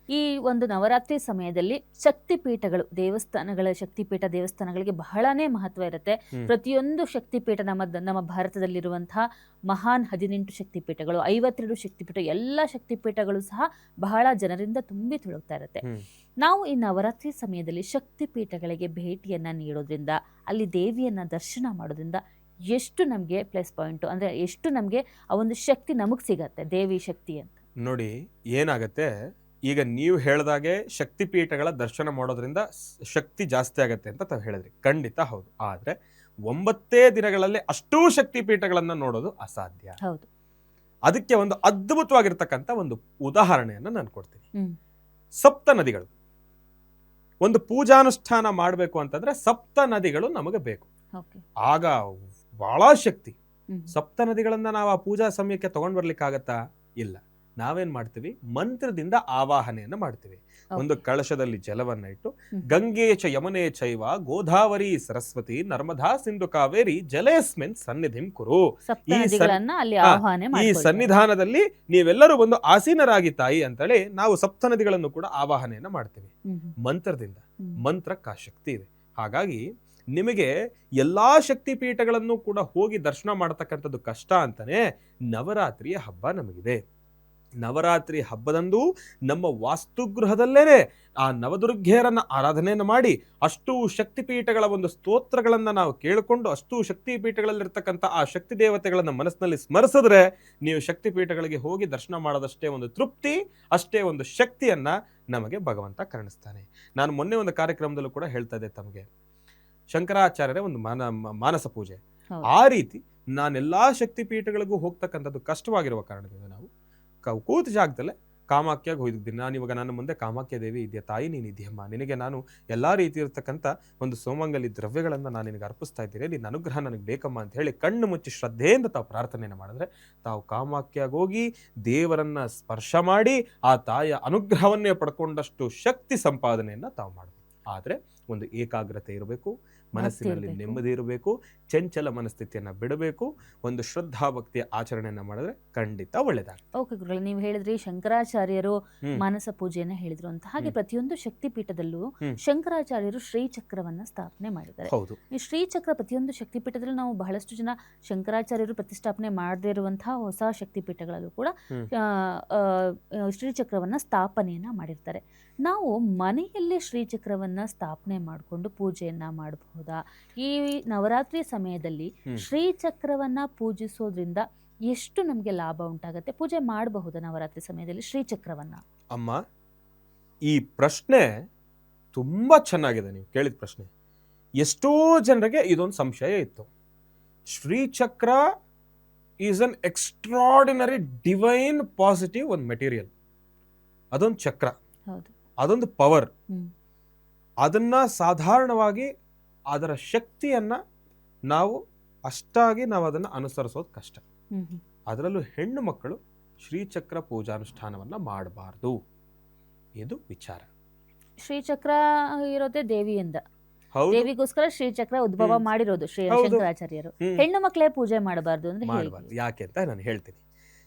ಈ ಒಂದು ನವರಾತ್ರಿ ಸಮಯದಲ್ಲಿ ಶಕ್ತಿಪೀಠಗಳು ದೇವಸ್ಥಾನಗಳ ಶಕ್ತಿಪೀಠ ದೇವಸ್ಥಾನಗಳಿಗೆ ಬಹಳನೇ ಮಹತ್ವ ಇರುತ್ತೆ. ಪ್ರತಿಯೊಂದು ಶಕ್ತಿಪೀಠ ನಮ್ಮ ನಮ್ಮ ಭಾರತದಲ್ಲಿರುವಂತಹ ಮಹಾನ್ ಹದಿನೆಂಟು ಶಕ್ತಿಪೀಠಗಳು ಐವತ್ತೆರಡು ಶಕ್ತಿಪೀಠ ಎಲ್ಲ ಶಕ್ತಿಪೀಠಗಳು ಸಹ ಬಹಳ ಜನರಿಂದ ತುಂಬಿ ತುಳುಕ್ತಾ ಇರುತ್ತೆ. ನಾವು ಈ ನವರಾತ್ರಿ ಸಮಯದಲ್ಲಿ ಶಕ್ತಿಪೀಠಗಳಿಗೆ ಭೇಟಿಯನ್ನ ನೀಡೋದ್ರಿಂದ ಅಲ್ಲಿ ದೇವಿಯನ್ನ ದರ್ಶನ ಮಾಡೋದ್ರಿಂದ ಎಷ್ಟು ನಮಗೆ ಪ್ಲಸ್ ಪಾಯಿಂಟು ಅಂದರೆ ಎಷ್ಟು ನಮಗೆ ಆ ಒಂದು ಶಕ್ತಿ ನಮಗೆ ಸಿಗತ್ತೆ ದೇವಿ ಶಕ್ತಿ ಅಂತ.
ನೋಡಿ ಏನಾಗತ್ತೆ ಈಗ ನೀವು ಹೇಳ್ದಾಗೆ ಶಕ್ತಿಪೀಠಗಳ ದರ್ಶನ ಮಾಡೋದ್ರಿಂದ ಶಕ್ತಿ ಜಾಸ್ತಿ ಆಗತ್ತೆ ಅಂತ ತಾವು ಹೇಳಿದ್ರಿ. ಖಂಡಿತ ಹೌದು. ಆದ್ರೆ ಒಂಬತ್ತೇ ದಿನಗಳಲ್ಲಿ ಅಷ್ಟೂ ಶಕ್ತಿಪೀಠಗಳನ್ನ ನೋಡೋದು ಅಸಾಧ್ಯ.
ಹೌದು.
ಅದಕ್ಕೆ ಒಂದು ಅದ್ಭುತವಾಗಿರ್ತಕ್ಕಂಥ ಒಂದು ಉದಾಹರಣೆಯನ್ನು ನಾನು ಕೊಡ್ತೀನಿ. ಸಪ್ತ ನದಿಗಳು. ಒಂದು ಪೂಜಾನುಷ್ಠಾನ ಮಾಡಬೇಕು ಅಂತಂದ್ರೆ ಸಪ್ತ ನದಿಗಳು ನಮಗೆ ಬೇಕು. ಆಗ ಬಹಳ ಶಕ್ತಿ. ಸಪ್ತ ನದಿಗಳನ್ನ ನಾವು ಆ ಪೂಜಾ ಸಮಯಕ್ಕೆ ತಗೊಂಡ್ ಬರ್ಲಿಕ್ಕಾಗತ್ತಾ? ಇಲ್ಲ. ನಾವೇನ್ ಮಾಡ್ತೀವಿ? ಮಂತ್ರದಿಂದ ಆವಾಹನೆಯನ್ನ ಮಾಡ್ತೀವಿ. ಒಂದು ಕಳಶದಲ್ಲಿ ಜಲವನ್ನ ಇಟ್ಟು. ಗಂಗೆ ಚ ಯಮನೆ ಚೈವ ಗೋದಾವರಿ ಸರಸ್ವತಿ ನರ್ಮದಾ ಸಿಂಧು ಕಾವೇರಿ ಜಲೇಸ್ಮಿನ್ ಸನ್ನಿಧಿಂ ಕುರು. ಈ. ಸನ್ನಿಧಾನದಲ್ಲಿ ನೀವೆಲ್ಲರೂ ಒಂದು ಆಸೀನರಾಗಿ ತಾಯಿ ಅಂತೇಳಿ ನಾವು ಸಪ್ತ ನದಿಗಳನ್ನು ಕೂಡ ಆವಾಹನೆಯನ್ನ ಮಾಡ್ತೀವಿ. ಮಂತ್ರದಿಂದ. ಮಂತ್ರಕ್ಕ ಮಂತ್ರಕ್ಕೆ ಶಕ್ತಿ ಇದೆ. ಹಾಗಾಗಿ ನಿಮಗೆ ಎಲ್ಲಾ ಶಕ್ತಿ ಪೀಠಗಳನ್ನು ಕೂಡ ಹೋಗಿ ದರ್ಶನ ಮಾಡತಕ್ಕಂಥದ್ದು ಕಷ್ಟ ಅಂತಾನೆ ನವರಾತ್ರಿಯ ಹಬ್ಬ ನಮಗಿದೆ. ನವರಾತ್ರಿ ಹಬ್ಬದಂದು ನಮ್ಮ ವಾಸ್ತುಗೃಹದಲ್ಲೇನೆ ಆ ನವದುರ್ಗೆಯರನ್ನ ಆರಾಧನೆಯನ್ನು ಮಾಡಿ ಅಷ್ಟು ಶಕ್ತಿಪೀಠಗಳ ಒಂದು ಸ್ತೋತ್ರಗಳನ್ನ ನಾವು ಕೇಳಿಕೊಂಡು ಅಷ್ಟು ಶಕ್ತಿಪೀಠಗಳಲ್ಲಿರ್ತಕ್ಕಂಥ ಆ ಶಕ್ತಿ ದೇವತೆಗಳನ್ನ ಮನಸ್ಸಿನಲ್ಲಿ ಸ್ಮರಿಸಿದ್ರೆ ನೀವು ಶಕ್ತಿಪೀಠಗಳಿಗೆ ಹೋಗಿ ದರ್ಶನ ಮಾಡೋದಷ್ಟೇ ಒಂದು ತೃಪ್ತಿ ಅಷ್ಟೇ ಒಂದು ಶಕ್ತಿಯನ್ನ ನಮಗೆ ಭಗವಂತ ಕರುಣಿಸ್ತಾನೆ. ನಾನು ಮೊನ್ನೆ ಒಂದು ಕಾರ್ಯಕ್ರಮದಲ್ಲೂ ಕೂಡ ಹೇಳ್ತಾ ಇದ್ದೆ ತಮಗೆ. ಶಂಕರಾಚಾರ್ಯರೇ ಒಂದು ಮಾನ ಮಾನಸ ಪೂಜೆ. ಆ ರೀತಿ ನಾನೆಲ್ಲಾ ಶಕ್ತಿಪೀಠಗಳಿಗೂ ಹೋಗ್ತಕ್ಕಂಥದ್ದು ಕಷ್ಟವಾಗಿರುವ ಕಾರಣದಿಂದ ನಾವು ಕೂತ ಜಾಗದಲ್ಲೇ ಕಾಮಾಖ್ಯಾಗ ಹೋಗಿದ್ದೀನಿ ನಾನು ಇವಾಗ ನನ್ನ ಮುಂದೆ ಕಾಮಾಖ್ಯ ದೇವಿ ಇದೆಯಾ ತಾಯಿ, ನೀನು ಇದೆಯಮ್ಮ. ನಿನಗೆ ನಾನು ಎಲ್ಲ ರೀತಿ ಇರತಕ್ಕಂಥ ಒಂದು ಸೋಮಂಗಲಿ ದ್ರವ್ಯಗಳನ್ನು ನಾನು ನಿನಗೆ ಅರ್ಪಿಸ್ತಾ ಇದ್ದೀನಿ. ನಿನ್ನ ಅನುಗ್ರಹ ನನಗೆ ಬೇಕಮ್ಮ ಅಂತ ಹೇಳಿ ಕಣ್ಣು ಮುಚ್ಚಿ ಶ್ರದ್ಧೆಯಿಂದ ತಾವು ಪ್ರಾರ್ಥನೆಯನ್ನು ಮಾಡಿದ್ರೆ ತಾವು ಕಾಮಾಖ್ಯಾಗ ಹೋಗಿ ದೇವರನ್ನ ಸ್ಪರ್ಶ ಮಾಡಿ ಆ ತಾಯಿಯ ಅನುಗ್ರಹವನ್ನೇ ಪಡ್ಕೊಂಡಷ್ಟು ಶಕ್ತಿ ಸಂಪಾದನೆಯನ್ನು ತಾವು ಮಾಡಬೇಕು ಆದರೆ ಒಂದು ಏಕಾಗ್ರತೆ ಇರಬೇಕು ಮನಸ್ಸಿನಲ್ಲಿ ನೆಮ್ಮದಿ ಇರಬೇಕು ಚಂಚಲ ಮನಸ್ಥಿತಿಯನ್ನ ಬಿಡಬೇಕು ಒಂದು ಶ್ರದ್ಧಾ ಭಕ್ತಿಯ ಆಚರಣೆಯನ್ನ ಮಾಡಿದ್ರೆ ಖಂಡಿತ ಒಳ್ಳೇದಾಗುತ್ತೆ
ಓಕೆ ಗುರುಗಳೇ ನೀವು ಹೇಳಿದ್ರಿ ಶಂಕರಾಚಾರ್ಯರು. ಮಾನಸ ಪೂಜೆಯನ್ನ ಹೇಳಿದ್ರು ಅಂತ. ಹಾಗೆ ಪ್ರತಿಯೊಂದು ಶಕ್ತಿ
ಪೀಠದಲ್ಲೂ
ಶಂಕರಾಚಾರ್ಯರು ಶ್ರೀಚಕ್ರವನ್ನ ಸ್ಥಾಪನೆ ಮಾಡಿದ್ದಾರೆ.
ಹೌದು.
ಈ ಶ್ರೀಚಕ್ರ ಪ್ರತಿಯೊಂದು ಶಕ್ತಿಪೀಠದಲ್ಲೂ ನಾವು ಬಹಳಷ್ಟು ಜನ ಶಂಕರಾಚಾರ್ಯರು ಪ್ರತಿಷ್ಠಾಪನೆ ಮಾಡದೇ ಇರುವಂತಹ ಹೊಸ ಕೂಡ. ಆ, ಆ, ಆ, ಶ್ರೀಚಕ್ರವನ್ನ ಸ್ಥಾಪನೆಯನ್ನ ಮಾಡಿರ್ತಾರೆ. ನಾವು ಮನೆಯಲ್ಲೇ ಶ್ರೀಚಕ್ರವನ್ನು ಸ್ಥಾಪನೆ ಮಾಡಿಕೊಂಡು ಪೂಜೆಯನ್ನ ಮಾಡಬಹುದಾ ಈ ನವರಾತ್ರಿ ಸಮಯದಲ್ಲಿ ಶ್ರೀಚಕ್ರವನ್ನು ಪೂಜಿಸೋದ್ರಿಂದ ಎಷ್ಟು ನಮಗೆ ಲಾಭ ಉಂಟಾಗುತ್ತೆ? ಪೂಜೆ ಮಾಡಬಹುದಾ ನವರಾತ್ರಿ ಸಮಯದಲ್ಲಿ ಶ್ರೀಚಕ್ರವನ್ನು?
ಅಮ್ಮ ಈ ಪ್ರಶ್ನೆ ತುಂಬಾ ಚೆನ್ನಾಗಿದೆ ನೀವು ಕೇಳಿದ ಪ್ರಶ್ನೆ. ಎಷ್ಟೋ ಜನರಿಗೆ ಇದೊಂದು ಸಂಶಯ ಇತ್ತು. Srichakra is an extraordinary divine positive ಒಂದು ಮೆಟೀರಿಯಲ್ ಅದೊಂದು ಚಕ್ರ.
ಹೌದು.
ಅದೊಂದು ಪವರ್. ಅದನ್ನ ಸಾಧಾರಣವಾಗಿ ಅದರ ಶಕ್ತಿಯನ್ನ ನಾವು ಅಷ್ಟಾಗಿ ನಾವು ಅದನ್ನ ಅನುಸರಿಸೋದು ಕಷ್ಟ. ಅದರಲ್ಲೂ ಹೆಣ್ಣು ಮಕ್ಕಳು ಶ್ರೀಚಕ್ರ ಪೂಜಾನುಷ್ಠಾನವನ್ನ ಮಾಡಬಾರ್ದು. ಇದು ವಿಚಾರ.
ಶ್ರೀಚಕ್ರ ಇರೋದೇ ದೇವಿಯಿಂದ. ದೇವಿಗೋಸ್ಕರ ಶ್ರೀಚಕ್ರ ಉದ್ಭವ. ಮಾಡಿರೋದು ಶ್ರೀ ಶಂಕರಾಚಾರ್ಯರು. ಹೆಣ್ಣು ಮಕ್ಕಳೇ ಪೂಜೆ ಮಾಡಬಾರ್ದು ಅಂದ್ರೆ?
ಮಾಡಬಾರ್ದು. ಯಾಕೆ ಅಂತ ನಾನು ಹೇಳ್ತೀನಿ.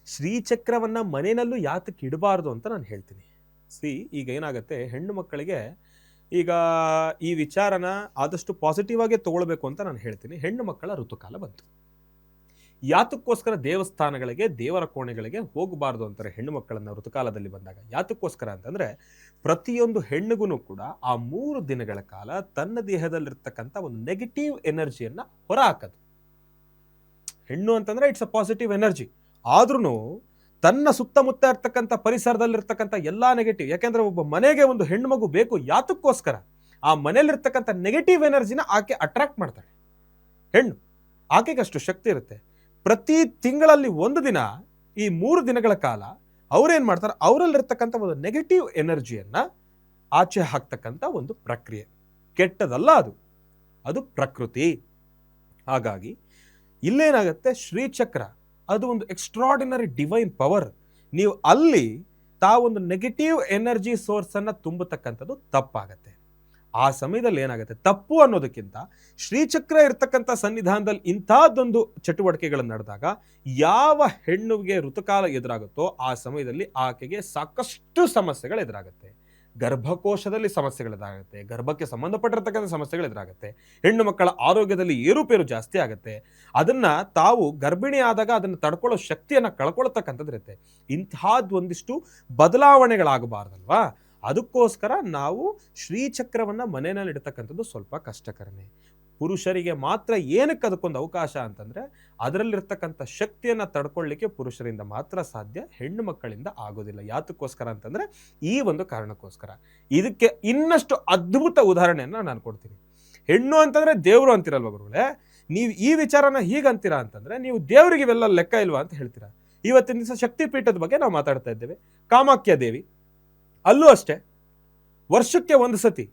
ಶ್ರೀಚಕ್ರವನ್ನ ಮನೆಯಲ್ಲೂ ಯಾತಕ್ಕೆ ಇಡಬಾರ್ದು ಅಂತ ನಾನು ಹೇಳ್ತೀನಿ. ಸಿ, ಈಗ ಏನಾಗುತ್ತೆ, ಹೆಣ್ಣು ಮಕ್ಕಳಿಗೆ ಈಗ ಈ ವಿಚಾರನ ಆದಷ್ಟು ಪಾಸಿಟಿವ್ ಆಗಿ ತಗೊಳ್ಬೇಕು ಅಂತ ನಾನು ಹೇಳ್ತೀನಿ. ಹೆಣ್ಣು ಮಕ್ಕಳ ಋತುಕಾಲ ಬಂತು. ಯಾತಕ್ಕೋಸ್ಕರ ದೇವಸ್ಥಾನಗಳಿಗೆ, ದೇವರ ಕೋಣೆಗಳಿಗೆ ಹೋಗಬಾರ್ದು ಅಂತಾರೆ ಹೆಣ್ಣು ಮಕ್ಕಳನ್ನ ಋತುಕಾಲದಲ್ಲಿ ಬಂದಾಗ. ಯಾತಕ್ಕೋಸ್ಕರ ಅಂತಂದ್ರೆ, ಪ್ರತಿಯೊಂದು ಹೆಣ್ಣಿಗೂ ಕೂಡ ಆ ಮೂರು ದಿನಗಳ ಕಾಲ ತನ್ನ ದೇಹದಲ್ಲಿರ್ತಕ್ಕಂಥ ಒಂದು ನೆಗೆಟಿವ್ ಎನರ್ಜಿಯನ್ನ ಹೊರಹಾಕದು ಹೆಣ್ಣು ಅಂತಂದ್ರೆ ಇಟ್ಸ್ ಅ ಪಾಸಿಟಿವ್ ಎನರ್ಜಿ ಆದ್ರೂ ತನ್ನ ಸುತ್ತಮುತ್ತ ಇರ್ತಕ್ಕಂಥ ಪರಿಸರದಲ್ಲಿರ್ತಕ್ಕಂಥ ಎಲ್ಲ ನೆಗೆಟಿವ್ ಯಾಕೆಂದ್ರೆ ಒಬ್ಬ ಮನೆಗೆ ಒಂದು ಹೆಣ್ಣು ಮಗು ಬೇಕು ಯಾತಕ್ಕೋಸ್ಕರ, ಆ ಮನೆಯಲ್ಲಿರ್ತಕ್ಕಂಥ ನೆಗೆಟಿವ್ ಎನರ್ಜಿನ ಆಕೆ ಅಟ್ರಾಕ್ಟ್ ಮಾಡ್ತಾಳೆ. ಹೆಣ್ಣು, ಆಕೆಗೆ ಅಷ್ಟು ಶಕ್ತಿ ಇರುತ್ತೆ. ಪ್ರತಿ ತಿಂಗಳಲ್ಲಿ ಒಂದು ದಿನ, ಈ ಮೂರು ದಿನಗಳ ಕಾಲ ಅವ್ರೇನು ಮಾಡ್ತಾರೆ, ಅವರಲ್ಲಿರ್ತಕ್ಕಂಥ ಒಂದು ನೆಗೆಟಿವ್ ಎನರ್ಜಿಯನ್ನ ಆಚೆ ಹಾಕ್ತಕ್ಕಂಥ ಒಂದು ಪ್ರಕ್ರಿಯೆ. ಕೆಟ್ಟದಲ್ಲ ಅದು. ಅದು ಪ್ರಕೃತಿ. ಹಾಗಾಗಿ ಇಲ್ಲೇನಾಗುತ್ತೆ, ಶ್ರೀಚಕ್ರ ಅದು ಒಂದು ಎಕ್ಸ್ಟ್ರಾಡಿನರಿ ಡಿವೈನ್ ಪವರ್ ನೀವು ಅಲ್ಲಿ ತಾವೊಂದು ನೆಗೆಟಿವ್ ಎನರ್ಜಿ ಸೋರ್ಸನ್ನು ತುಂಬತಕ್ಕಂಥದ್ದು ತಪ್ಪಾಗತ್ತೆ. ಆ ಸಮಯದಲ್ಲಿ ಏನಾಗುತ್ತೆ? ತಪ್ಪು ಅನ್ನೋದಕ್ಕಿಂತ ಶ್ರೀಚಕ್ರ ಇರ್ತಕ್ಕಂಥ ಸನ್ನಿಧಾನದಲ್ಲಿ ಇಂಥದ್ದೊಂದು ಚಟುವಟಿಕೆಗಳು ನಡೆದಾಗ ಯಾವ ಹೆಣ್ಣುಗೆ ಋತುಕಾಲ ಎದುರಾಗುತ್ತೋ ಆ ಸಮಯದಲ್ಲಿ ಆಕೆಗೆ ಸಾಕಷ್ಟು ಸಮಸ್ಯೆಗಳು ಎದುರಾಗುತ್ತೆ. ಗರ್ಭಕೋಶದಲ್ಲಿ ಸಮಸ್ಯೆಗಳು ಎದುರಾಗುತ್ತೆ ಗರ್ಭಕ್ಕೆ ಸಂಬಂಧಪಟ್ಟಿರ್ತಕ್ಕಂಥ ಸಮಸ್ಯೆಗಳು ಎದುರಾಗುತ್ತೆ ಹೆಣ್ಣು ಮಕ್ಕಳ ಆರೋಗ್ಯದಲ್ಲಿ ಏರುಪೇರು ಜಾಸ್ತಿ ಆಗುತ್ತೆ, ಅದನ್ನ ತಾವು ಗರ್ಭಿಣಿ ಆದಾಗ ಅದನ್ನು ತಡ್ಕೊಳ್ಳೋ ಶಕ್ತಿಯನ್ನ ಕಳ್ಕೊಳ್ತಕ್ಕಂಥದ್ದಿರುತ್ತೆ ಇಂತಹದ್ದೊಂದಿಷ್ಟು ಬದಲಾವಣೆಗಳಾಗಬಾರ್ದಲ್ವಾ? ಅದಕ್ಕೋಸ್ಕರ ನಾವು ಶ್ರೀಚಕ್ರವನ್ನು ಮನೆಯಲ್ಲಿ ಇಡ್ತಕ್ಕಂಥದ್ದು ಸ್ವಲ್ಪ ಕಷ್ಟಕರನೇ. ಪುರುಷರಿಗೆ ಮಾತ್ರ ಏನಕ್ಕೆ ಅದಕ್ಕೊಂದು ಅವಕಾಶ ಅಂತಂದ್ರೆ ಅದರಲ್ಲಿರ್ತಕ್ಕಂಥ ಶಕ್ತಿಯನ್ನ ತಡ್ಕೊಳ್ಳಿಕ್ಕೆ ಪುರುಷರಿಂದ ಮಾತ್ರ ಸಾಧ್ಯ, ಹೆಣ್ಣು ಮಕ್ಕಳಿಂದ ಆಗೋದಿಲ್ಲ. ಯಾತಕ್ಕೋಸ್ಕರ ಅಂತಂದ್ರೆ ಈ ಒಂದು ಕಾರಣಕ್ಕೋಸ್ಕರ. ಇದಕ್ಕೆ ಇನ್ನಷ್ಟು ಅದ್ಭುತ ಉದಾಹರಣೆಯನ್ನು ನಾನು ಕೊಡ್ತೀನಿ. ಹೆಣ್ಣು ಅಂತಂದ್ರೆ ದೇವರು ಅಂತಿರಲ್ವ ಗುರುಗಳೇ? ನೀವು ಈ ವಿಚಾರನ ಹೀಗಂತೀರಾ ಅಂತಂದ್ರೆ ನೀವು ದೇವರಿಗೆ ಇವೆಲ್ಲ ಲೆಕ್ಕ ಇಲ್ವಾ ಅಂತ ಹೇಳ್ತೀರಾ. ಇವತ್ತಿನ ದಿವಸ ಶಕ್ತಿಪೀಠದ ಬಗ್ಗೆ ನಾವು ಮಾತಾಡ್ತಾ ಇದ್ದೇವೆ. ಕಾಮಾಖ್ಯ ದೇವಿ. ಅಲ್ಲೂ ಅಷ್ಟೇ. ವರ್ಷಕ್ಕೆ ಒಂದು ಸತಿ.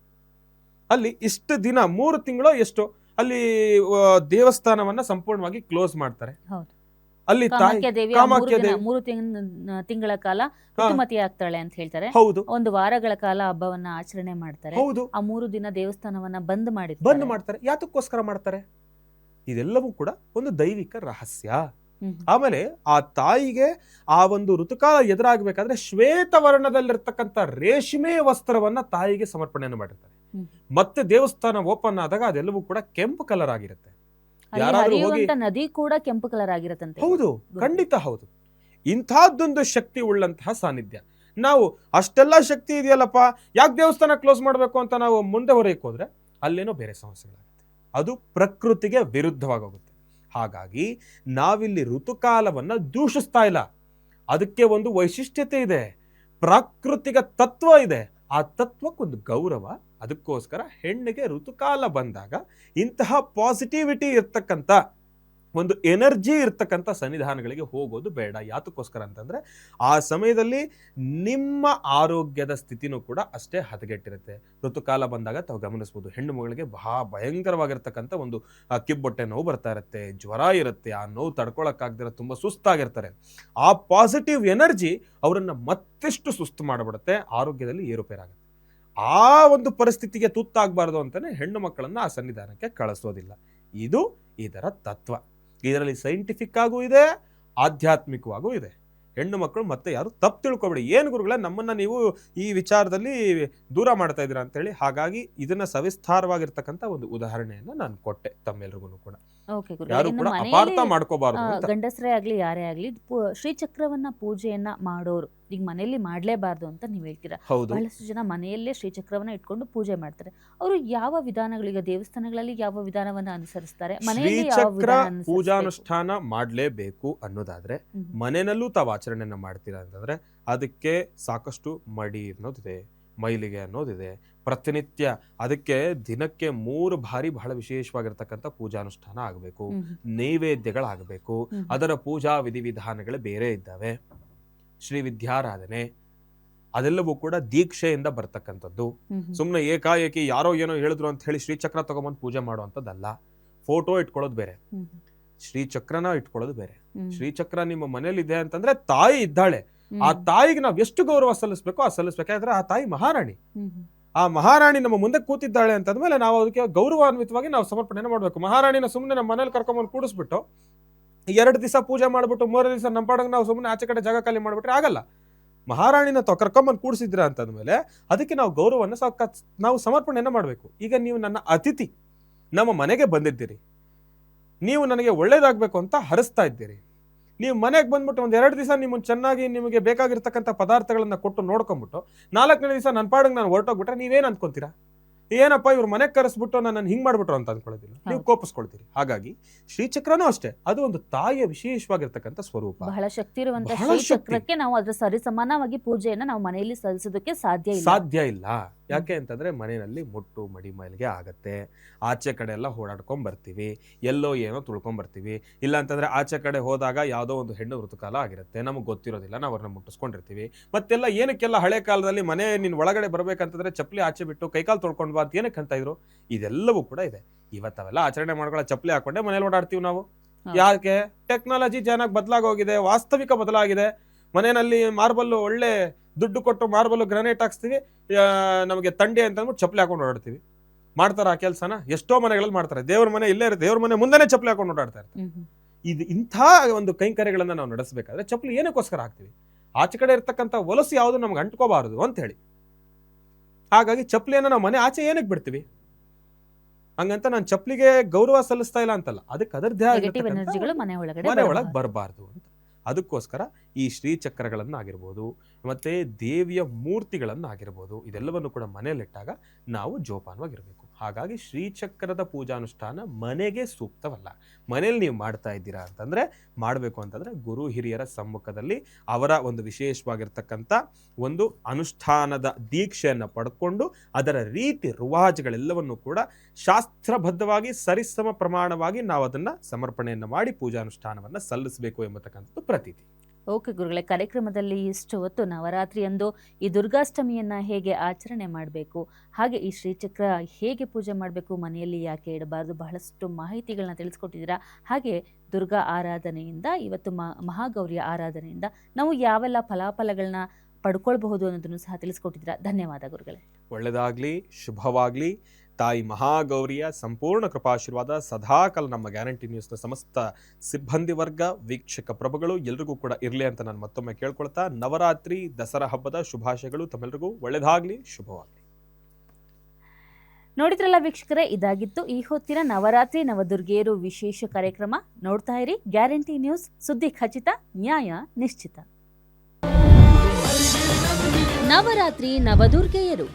ಅಲ್ಲಿ ಇಷ್ಟು ದಿನ ಮೂರು ತಿಂಗಳು ಎಷ್ಟು ಅಲ್ಲಿ ದೇವಸ್ಥಾನವನ್ನ ಸಂಪೂರ್ಣವಾಗಿ ಕ್ಲೋಸ್ ಮಾಡ್ತಾರೆ. ಅಲ್ಲಿ
ಕಾಮಾಖ್ಯ ದೇವಿ ಮೂರು ತಿಂಗಳ ಕಾಲ ಋತುಮತಿ ಆಗ್ತಾಳೆ ಅಂತ ಹೇಳ್ತಾರೆ.
ಹೌದು.
ಒಂದು ವಾರಗಳ ಕಾಲ ಹಬ್ಬವನ್ನ ಆಚರಣೆ ಮಾಡ್ತಾರೆ.
ಹೌದು.
ಆ ಮೂರು ದಿನ ದೇವಸ್ಥಾನವನ್ನ ಬಂದ್ ಮಾಡಿ
ಬಂದ್ ಮಾಡ್ತಾರೆ. ಯಾತಕ್ಕೋಸ್ಕರ ಮಾಡ್ತಾರೆ? ಇದೆಲ್ಲವೂ ಕೂಡ ಒಂದು ದೈವಿಕ ರಹಸ್ಯ. ಆಮೇಲೆ ಆ ತಾಯಿಗೆ ಆ ಒಂದು ಋತುಕಾಲ ಎದುರಾಗಬೇಕಾದ್ರೆ ಶ್ವೇತವರ್ಣದಲ್ಲಿರ್ತಕ್ಕಂಥ ರೇಷ್ಮೆ ವಸ್ತ್ರವನ್ನ ತಾಯಿಗೆ ಸಮರ್ಪಣೆಯನ್ನು ಮಾಡಿರ್ತಾರೆ. ಮತ್ತೆ ದೇವಸ್ಥಾನ ಓಪನ್ ಆದಾಗ ಅದೆಲ್ಲವೂ ಕೂಡ ಕೆಂಪು ಕಲರ್ ಆಗಿರುತ್ತೆ.
ನದಿ ಕೂಡ ಕೆಂಪು ಕಲರ್ ಆಗಿರುತ್ತೆ
ಹೌದು ಖಂಡಿತ ಹೌದು. ಇಂಥದ್ದೊಂದು ಶಕ್ತಿ ಉಳ್ಳಂತಹ ಸಾನ್ನಿಧ್ಯ. ನಾವು ಅಷ್ಟೆಲ್ಲ ಶಕ್ತಿ ಇದೆಯಲ್ಲಪ್ಪ ಯಾಕೆ ದೇವಸ್ಥಾನ ಕ್ಲೋಸ್ ಮಾಡಬೇಕು ಅಂತ ನಾವು ಮುಂದೆ ಹೊರಕ್ಕೆ ಹೋದ್ರೆ ಅಲ್ಲೇನೋ ಬೇರೆ ಸಮಸ್ಯೆಗಳಾಗುತ್ತೆ. ಅದು ಪ್ರಕೃತಿಗೆ ವಿರುದ್ಧವಾಗಿ ಹೋಗುತ್ತೆ ಹಾಗಾಗಿ ನಾವಿಲ್ಲಿ ಋತುಕಾಲವನ್ನ ದೂಷಿಸ್ತಾ ಇಲ್ಲ. ಅದಕ್ಕೆ ಒಂದು ವೈಶಿಷ್ಟ್ಯತೆ ಇದೆ. ಪ್ರಾಕೃತಿಕ ತತ್ವ ಇದೆ. ಆ ತತ್ವಕ್ಕೊಂದು ಗೌರವ ಅದಕ್ಕೋಸ್ಕರ ಹೆಣ್ಣಿಗೆ ಋತುಕಾಲ ಬಂದಾಗ ಇಂತಹ ಪಾಸಿಟಿವಿಟಿ ಇರ್ತಕ್ಕಂಥ ಒಂದು ಎನರ್ಜಿ ಇರ್ತಕ್ಕಂಥ ಸನ್ನಿಧಾನಗಳಿಗೆ ಹೋಗೋದು ಬೇಡ. ಯಾತಕ್ಕೋಸ್ಕರ ಅಂತಂದರೆ, ಆ ಸಮಯದಲ್ಲಿ ನಿಮ್ಮ ಆರೋಗ್ಯದ ಸ್ಥಿತಿನೂ ಕೂಡ ಅಷ್ಟೇ ಹದಗೆಟ್ಟಿರುತ್ತೆ. ಋತುಕಾಲ ಬಂದಾಗ ತಾವು ಗಮನಿಸ್ಬೋದು, ಹೆಣ್ಣು ಮಗಳಿಗೆ ಬಹಳ ಭಯಂಕರವಾಗಿರ್ತಕ್ಕಂಥ ಒಂದು ಕಿಬ್ಬೊಟ್ಟೆ ನೋವು ಬರ್ತಾ ಇರುತ್ತೆ, ಜ್ವರ ಇರುತ್ತೆ, ಆ ನೋವು ತಡ್ಕೊಳಕ್ಕಾಗ್ದಿರ ತುಂಬ ಸುಸ್ತಾಗಿರ್ತಾರೆ. ಆ ಪಾಸಿಟಿವ್ ಎನರ್ಜಿ ಅವರನ್ನು ಮತ್ತಷ್ಟು ಸುಸ್ತು ಮಾಡಿಬಿಡುತ್ತೆ, ಆರೋಗ್ಯದಲ್ಲಿ ಏರುಪೇರಾಗುತ್ತೆ. ಆ ಒಂದು ಪರಿಸ್ಥಿತಿಗೆ ತುತ್ತಾಗಬಾರ್ದು ಅಂತಲೇ ಹೆಣ್ಣು ಮಕ್ಕಳನ್ನು ಆ ಸನ್ನಿಧಾನಕ್ಕೆ ಕಳಿಸೋದಿಲ್ಲ. ಇದು ಇದರ ತತ್ವ. ಇದರಲ್ಲಿ ಸೈಂಟಿಫಿಕ್ ಆಗೂ ಇದೆ, ಆಧ್ಯಾತ್ಮಿಕವಾಗೂ ಇದೆ. ಹೆಣ್ಣು ಮಕ್ಕಳು ಮತ್ತೆ ಯಾರು ತಪ್ಪು ತಿಳ್ಕೊಬೇಡಿ. ಏನು ಗುರುಗಳೇ, ನಮ್ಮನ್ನ ನೀವು ಈ ವಿಚಾರದಲ್ಲಿ ದೂರ ಮಾಡ್ತಾ ಇದ್ದೀರಾ ಅಂತೇಳಿ ಹಾಗಾಗಿ ಇದನ್ನ ಸವಿಸ್ತಾರವಾಗಿರ್ತಕ್ಕಂಥ ಒಂದು ಉದಾಹರಣೆಯನ್ನು ನಾನು ಕೊಟ್ಟೆ ತಮ್ಮೆಲ್ರಿಗೂ ಕೂಡ. ಯಾರು ಕೂಡ ಅಪಾರ್ಥ ಮಾಡ್ಕೋಬಾರ್ದು
ಗಂಡಸರೇ ಆಗ್ಲಿ ಯಾರೇ ಆಗ್ಲಿ ಶ್ರೀಚಕ್ರವನ್ನ ಪೂಜೆಯನ್ನ ಮಾಡೋರು. ಈಗ ಮನೆಯಲ್ಲಿ ಮಾಡ್ಲೇಬಾರ್ದು ಅಂತ ನೀವ್ ಹೇಳ್ತೀರಾ? ಬಹಳಷ್ಟು ಜನ ಮನೆಯಲ್ಲೇ ಶ್ರೀಚಕ್ರವನ್ನ ಇಟ್ಕೊಂಡು ಪೂಜೆ ಮಾಡ್ತಾರೆ. ಅವರು ಯಾವ ವಿಧಾನಗಳಿಗೆ ದೇವಸ್ಥಾನಗಳಲ್ಲಿ ಯಾವ ವಿಧಾನವನ್ನ ಅನುಸರಿಸ್ತಾರೆ? ಮನೆಯಲ್ಲಿ?
ಪೂಜಾನುಷ್ಠಾನ ಮಾಡ್ಲೇಬೇಕು ಅನ್ನೋದಾದ್ರೆ. ಮನೆಯಲ್ಲೂ ತಾವು ಆಚರಣೆಯನ್ನ ಮಾಡ್ತೀರಾ ಅಂತಂದ್ರೆ ಅದಕ್ಕೆ ಸಾಕಷ್ಟು ಮಡಿ ಅನ್ನೋದಿದೆ ಮೈಲಿಗೆ ಅನ್ನೋದಿದೆ ಪ್ರತಿನಿತ್ಯ ಅದಕ್ಕೆ ದಿನಕ್ಕೆ ಮೂರು ಬಾರಿ ಬಹಳ ವಿಶೇಷವಾಗಿರ್ತಕ್ಕಂಥ ಪೂಜಾನುಷ್ಠಾನ ಆಗಬೇಕು. ನೈವೇದ್ಯಗಳಾಗಬೇಕು ಅದರ ಪೂಜಾ ವಿಧಿವಿಧಾನಗಳು ಬೇರೆ ಇದ್ದಾವೆ ಶ್ರೀ ವಿದ್ಯಾರಾಧನೆ ಅದೆಲ್ಲವೂ ಕೂಡ ದೀಕ್ಷೆಯಿಂದ ಬರ್ತಕ್ಕಂಥದ್ದು. ಸುಮ್ಮನೆ ಏಕಾಏಕಿ ಯಾರೋ ಏನೋ ಹೇಳಿದ್ರು ಅಂತ ಹೇಳಿ ಶ್ರೀಚಕ್ರ ತಗೊಂಬಂದು ಪೂಜೆ ಮಾಡುವಂಥದ್ದಲ್ಲ ಫೋಟೋ ಇಟ್ಕೊಳ್ಳೋದು ಬೇರೆ. ಶ್ರೀಚಕ್ರನ ಇಟ್ಕೊಳ್ಳೋದು ಬೇರೆ. ಶ್ರೀಚಕ್ರ ನಿಮ್ಮ ಮನೇಲಿ ಇದೆ ಅಂತಂದ್ರೆ ತಾಯಿ ಇದ್ದಾಳೆ ಆ ತಾಯಿಗೆ ನಾವು ಎಷ್ಟು ಗೌರವ ಸಲ್ಲಿಸ್ಬೇಕು ಆ ಸಲ್ಲಿಸ್ಬೇಕು ಯಾಕಂದ್ರೆ ಆ ತಾಯಿ ಮಹಾರಾಣಿ. ಆ ಮಹಾರಾಣಿ ನಮ್ಮ ಮುಂದೆ ಕೂತಿದ್ದಾಳೆ ಅಂತಂದ್ಮೇಲೆ ನಾವು ಅದಕ್ಕೆ ಗೌರವಾನ್ವಿತವಾಗಿ ನಾವು ಸಮರ್ಪಣೆಯನ್ನು ಮಾಡಬೇಕು. ಮಹಾರಾಣಿನ ಸುಮ್ಮನೆ ನಮ್ಮ ಮನೇಲಿ ಕರ್ಕೊಂಬಂದು ಕೂಡಿಸ್ಬಿಟ್ಟು ಎರಡು ದಿವಸ ಪೂಜೆ ಮಾಡಿಬಿಟ್ಟು ಮೂರು ದಿವಸ ನಮ್ಮ ನಾವು ಸುಮ್ಮನೆ ಆಚೆ ಕಡೆ ಜಾಗ ಖಾಲಿ ಮಾಡ್ಬಿಟ್ರೆ ಆಗಲ್ಲ. ಮಹಾರಾಣಿನ ತ ಕರ್ಕೊಂಬಂದು ಕೂಡಿಸಿದ್ರ ಅಂತಂದ್ಮೇಲೆ ಅದಕ್ಕೆ ನಾವು ಗೌರವವನ್ನು ನಾವು ಸಮರ್ಪಣೆಯನ್ನು ಮಾಡಬೇಕು. ಈಗ ನೀವು ನನ್ನ ಅತಿಥಿ, ನಮ್ಮ ಮನೆಗೆ ಬಂದಿದ್ದೀರಿ. ನೀವು ನನಗೆ ಒಳ್ಳೇದಾಗಬೇಕು ಅಂತ ಹರಿಸ್ತಾ ಇದ್ದೀರಿ. ನೀವು ಮನೆಗೆ ಬಂದ್ಬಿಟ್ಟು ಒಂದು ಎರಡು ದಿವಸ ನಿಮ್ಮನ್ನು ಚೆನ್ನಾಗಿ ನಿಮಗೆ ಬೇಕಾಗಿರ್ತಕ್ಕಂಥ ಪದಾರ್ಥಗಳನ್ನ ಕೊಟ್ಟು ನೋಡ್ಕೊಂಬಿಟ್ಟು ನಾಲ್ಕನೇ ದಿವಸ ನನ್ನ ಪಾಡಿಗೆ ನಾನು ಹೊರಟೋಗ್ಬಿಟ್ರೆ ನೀವೇನು ಅನ್ಕೊಂತೀರಾ? ಏನಪ್ಪ ಇವ್ರು ಮನೆಗೆ ಕರೆಸ್ಬಿಟ್ಟು ನನ್ನನ್ನು ಹಿಂಗ್ ಮಾಡ್ಬಿಟ್ರು ಅಂತ ಅನ್ಕೊಳ್ಳೋದಿಲ್ಲ. ನೀವು. ಕೋಪಿಸ್ಕೊಳ್ತೀರಿ. ಹಾಗಾಗಿ ಶ್ರೀಚಕ್ರನೂ ಅಷ್ಟೇ. ಅದು ಒಂದು ತಾಯಿಯ ವಿಶೇಷವಾಗಿರ್ತಕ್ಕಂಥ ಸ್ವರೂಪ.
ಬಹಳ ಶಕ್ತಿ ಇರುವಂತಹ ನಾವು ಅದರ ಸರಿ ಸಮಾನವಾಗಿ ಪೂಜೆಯನ್ನ ನಾವು ಮನೆಯಲ್ಲಿ ಸಲ್ಲಿಸೋದಕ್ಕೆ ಸಾಧ್ಯ
ಸಾಧ್ಯ ಇಲ್ಲ. ಯಾಕೆ ಅಂತಂದರೆ ಮನೆಯಲ್ಲಿ ಮುಟ್ಟು ಮಡಿ ಮೈಲಿಗೆ ಆಗತ್ತೆ. ಆಚೆ ಕಡೆ ಎಲ್ಲ ಓಡಾಡ್ಕೊಂಡು ಬರ್ತೀವಿ. ಎಲ್ಲೋ ಏನೋ ತುಳ್ಕೊಂಬರ್ತೀವಿ ಇಲ್ಲ ಅಂತಂದರೆ ಆಚೆ ಕಡೆ ಹೋದಾಗ ಯಾವುದೋ ಒಂದು ಹೆಣ್ಣು ಋತುಕಾಲ ಆಗಿರುತ್ತೆ. ನಮಗೆ ಗೊತ್ತಿರೋದಿಲ್ಲ. ನಾವು ಅವ್ರನ್ನ ಮುಟ್ಟಿಸ್ಕೊಂಡಿರ್ತೀವಿ. ಮತ್ತೆಲ್ಲ ಏನಕ್ಕೆಲ್ಲ ಹಳೆ ಕಾಲದಲ್ಲಿ ಮನೆ ನಿನ್ನ ಒಳಗಡೆ ಬರ್ಬೇಕಂತಂದ್ರೆ ಚಪ್ಪಲಿ ಆಚೆ ಬಿಟ್ಟು ಕೈಕಾಲು ತೊಳ್ಕೊಂಡು ಬಾ ಅಂತ ಏನಕ್ಕೆ ಅಂತ ಇದ್ರು? ಇದೆಲ್ಲವೂ ಕೂಡ ಇದೆ. ಇವತ್ತವೆಲ್ಲ ಆಚರಣೆ ಮಾಡ್ಕೊಳ್ಳೋ ಚಪ್ಪಲಿ ಹಾಕೊಂಡೆ ಮನೇಲಿ ಓಡಾಡ್ತೀವಿ ನಾವು. ಯಾಕೆ? ಟೆಕ್ನಾಲಜಿ ಚೆನ್ನಾಗಿ ಬದಲಾಗೋಗಿದೆ ವಾಸ್ತವಿಕ ಬದಲಾಗಿದೆ. ಮನೆಯಲ್ಲಿ ಮಾರ್ಬಲ್ ಒಳ್ಳೆ ದುಡ್ಡು ಕೊಟ್ಟು ಮಾರ್ಬಲ್ ಗ್ರಾನೈಟ್ ಹಾಕ್ಸ್ತೀವಿ ನಮಗೆ ತಂಡಿ ಅಂತ ಅಂದ್ಬಿಟ್ಟು ಚಪ್ಪಲಿ ಹಾಕೊಂಡು ಓಡಾಡ್ತೀವಿ. ಮಾಡ್ತಾರೆ ಆ ಕೆಲಸನ? ಎಷ್ಟೋ ಮನೆಗಳಲ್ಲಿ ಮಾಡ್ತಾರೆ. ದೇವ್ರ ಮನೆ ಇಲ್ಲೇ ಇರುತ್ತೆ. ದೇವ್ರ ಮನೆ ಮುಂದೆನೆ ಚಪ್ಪಲಿ ಹಾಕೊಂಡು ಓಡಾಡ್ತಾ ಇರ್ತಾರೆ. ಇದು ಇಂಥ ಒಂದು ಕೈಂಕರ್ಯಗಳನ್ನ ನಾವು ನಡೆಸಬೇಕಾದ್ರೆ ಚಪ್ಪಲಿ ಏನಕ್ಕೋಸ್ಕರ ಹಾಕ್ತೀವಿ? ಆಚೆ ಕಡೆ ಇರ್ತಕ್ಕಂಥ ವಲಸು ಯಾವುದು ನಮ್ಗೆ ಅಂಟ್ಕೋಬಾರದು ಅಂತ ಹೇಳಿ. ಹಾಗಾಗಿ ಚಪ್ಪಲಿಯನ್ನು ನಾವು ಮನೆ ಆಚೆ ಏನಕ್ಕೆ ಬಿಡ್ತೀವಿ? ಹಂಗಂತ ನಾನು ಚಪ್ಪಲಿಗೆ ಗೌರವ ಸಲ್ಲಿಸ್ತಾ ಇಲ್ಲ ಅಂತಲ್ಲ. ಅದಕ್ಕೆ ಅದರದ್ದೇ
ಮನೆ
ಒಳಗೆ.
ಬರಬಾರ್ದು
ಅಂತ. ಅದಕ್ಕೋಸ್ಕರ ಈ ಶ್ರೀಚಕ್ರಗಳನ್ನಾಗಿರ್ಬೋದು ಮತ್ತು ದೇವಿಯ ಮೂರ್ತಿಗಳನ್ನಾಗಿರ್ಬೋದು ಇದೆಲ್ಲವನ್ನು ಕೂಡ ಮನೆಯಲ್ಲಿಟ್ಟಾಗ ನಾವು ಜೋಪಾನವಾಗಿರಬೇಕು. ಹಾಗಾಗಿ ಶ್ರೀಚಕ್ರದ ಪೂಜಾನುಷ್ಠಾನ ಮನೆಗೆ ಸೂಕ್ತವಲ್ಲ. ಮನೇಲಿ ನೀವು ಮಾಡ್ತಾ ಇದ್ದೀರಾ ಅಂತಂದರೆ ಮಾಡಬೇಕು ಅಂತಂದರೆ ಗುರು ಹಿರಿಯರ ಸಮ್ಮುಖದಲ್ಲಿ ಅವರ ಒಂದು ವಿಶೇಷವಾಗಿರ್ತಕ್ಕಂಥ ಒಂದು ಅನುಷ್ಠಾನದ ದೀಕ್ಷೆಯನ್ನು ಪಡ್ಕೊಂಡು ಅದರ ರೀತಿ ರುವಾಜುಗಳೆಲ್ಲವನ್ನು ಕೂಡ ಶಾಸ್ತ್ರಬದ್ಧವಾಗಿ ಸರಿಸಮ ಪ್ರಮಾಣವಾಗಿ ನಾವು ಅದನ್ನು ಸಮರ್ಪಣೆಯನ್ನು ಮಾಡಿ ಪೂಜಾನುಷ್ಠಾನವನ್ನು ಸಲ್ಲಿಸಬೇಕು ಎಂಬತಕ್ಕಂಥದ್ದು ಪ್ರತೀತಿ.
ಓಕೆ ಗುರುಗಳೇ, ಕಾರ್ಯಕ್ರಮದಲ್ಲಿ ಇಷ್ಟು ಹೊತ್ತು ನವರಾತ್ರಿಯಂದು ಈ ದುರ್ಗಾಷ್ಟಮಿಯನ್ನ ಹೇಗೆ ಆಚರಣೆ ಮಾಡಬೇಕು, ಹಾಗೆ ಈ ಶ್ರೀಚಕ್ರ ಹೇಗೆ ಪೂಜೆ ಮಾಡಬೇಕು ಮನೆಯಲ್ಲಿ ಯಾಕೆ ಇಡಬಾರ್ದು ಬಹಳಷ್ಟು ಮಾಹಿತಿಗಳನ್ನ ತಿಳಿಸ್ಕೊಟ್ಟಿದ್ದೀರಾ, ಹಾಗೆ ದುರ್ಗಾ ಆರಾಧನೆಯಿಂದ, ಇವತ್ತು ಮಹಾಗೌರಿಯ ಆರಾಧನೆಯಿಂದ ನಾವು ಯಾವೆಲ್ಲ ಫಲಾಫಲಗಳನ್ನ ಪಡ್ಕೊಳ್ಬಹುದು ಅನ್ನೋದನ್ನು ಸಹ ತಿಳಿಸ್ಕೊಟ್ಟಿದ್ದೀರಾ. ಧನ್ಯವಾದ ಗುರುಗಳೇ.
ಒಳ್ಳೆಯದಾಗಲಿ ಶುಭವಾಗ್ಲಿ. ತಾಯಿ ಮಹಾಗೌರಿಯ ಸಂಪೂರ್ಣ ಕೃಪಾಶೀರ್ವಾದ, ಸದಾಕಾಲ ನಮ್ಮ ಗ್ಯಾರಂಟಿ ನ್ಯೂಸ್ನ ಸಮಸ್ತ ಸಿಬ್ಬಂದಿ ವರ್ಗ, ವೀಕ್ಷಕ ಪ್ರಭುಗಳು ಎಲ್ರಿಗೂ ಕೂಡ ಇರಲಿ ಅಂತ ನಾನು ಮತ್ತೊಮ್ಮೆ ಕೇಳ್ಕೊಳ್ತಾ, ನವರಾತ್ರಿ, ದಸರಾ ಹಬ್ಬದ ಶುಭಾಶಯಗಳು ತಮ್ಮೆಲ್ಲರಿಗೂ ಒಳ್ಳೇದಾಗಲಿ, ಶುಭವಾಗಲಿ.
ನೋಡಿದ್ರಲ್ಲ ವೀಕ್ಷಕರೇ, ಇದಾಗಿತ್ತು ಈ ಹೊತ್ತಿನ ನವರಾತ್ರಿ ನವದುರ್ಗೆಯರು ವಿಶೇಷ ಕಾರ್ಯಕ್ರಮ. ನೋಡ್ತಾ ಇರಿ, ಗ್ಯಾರಂಟಿ ನ್ಯೂಸ್, ಸುದ್ದಿ ಖಚಿತ, ನ್ಯಾಯ ನಿಶ್ಚಿತ. ನವರಾತ್ರಿ ನವದುರ್ಗೆಯರು.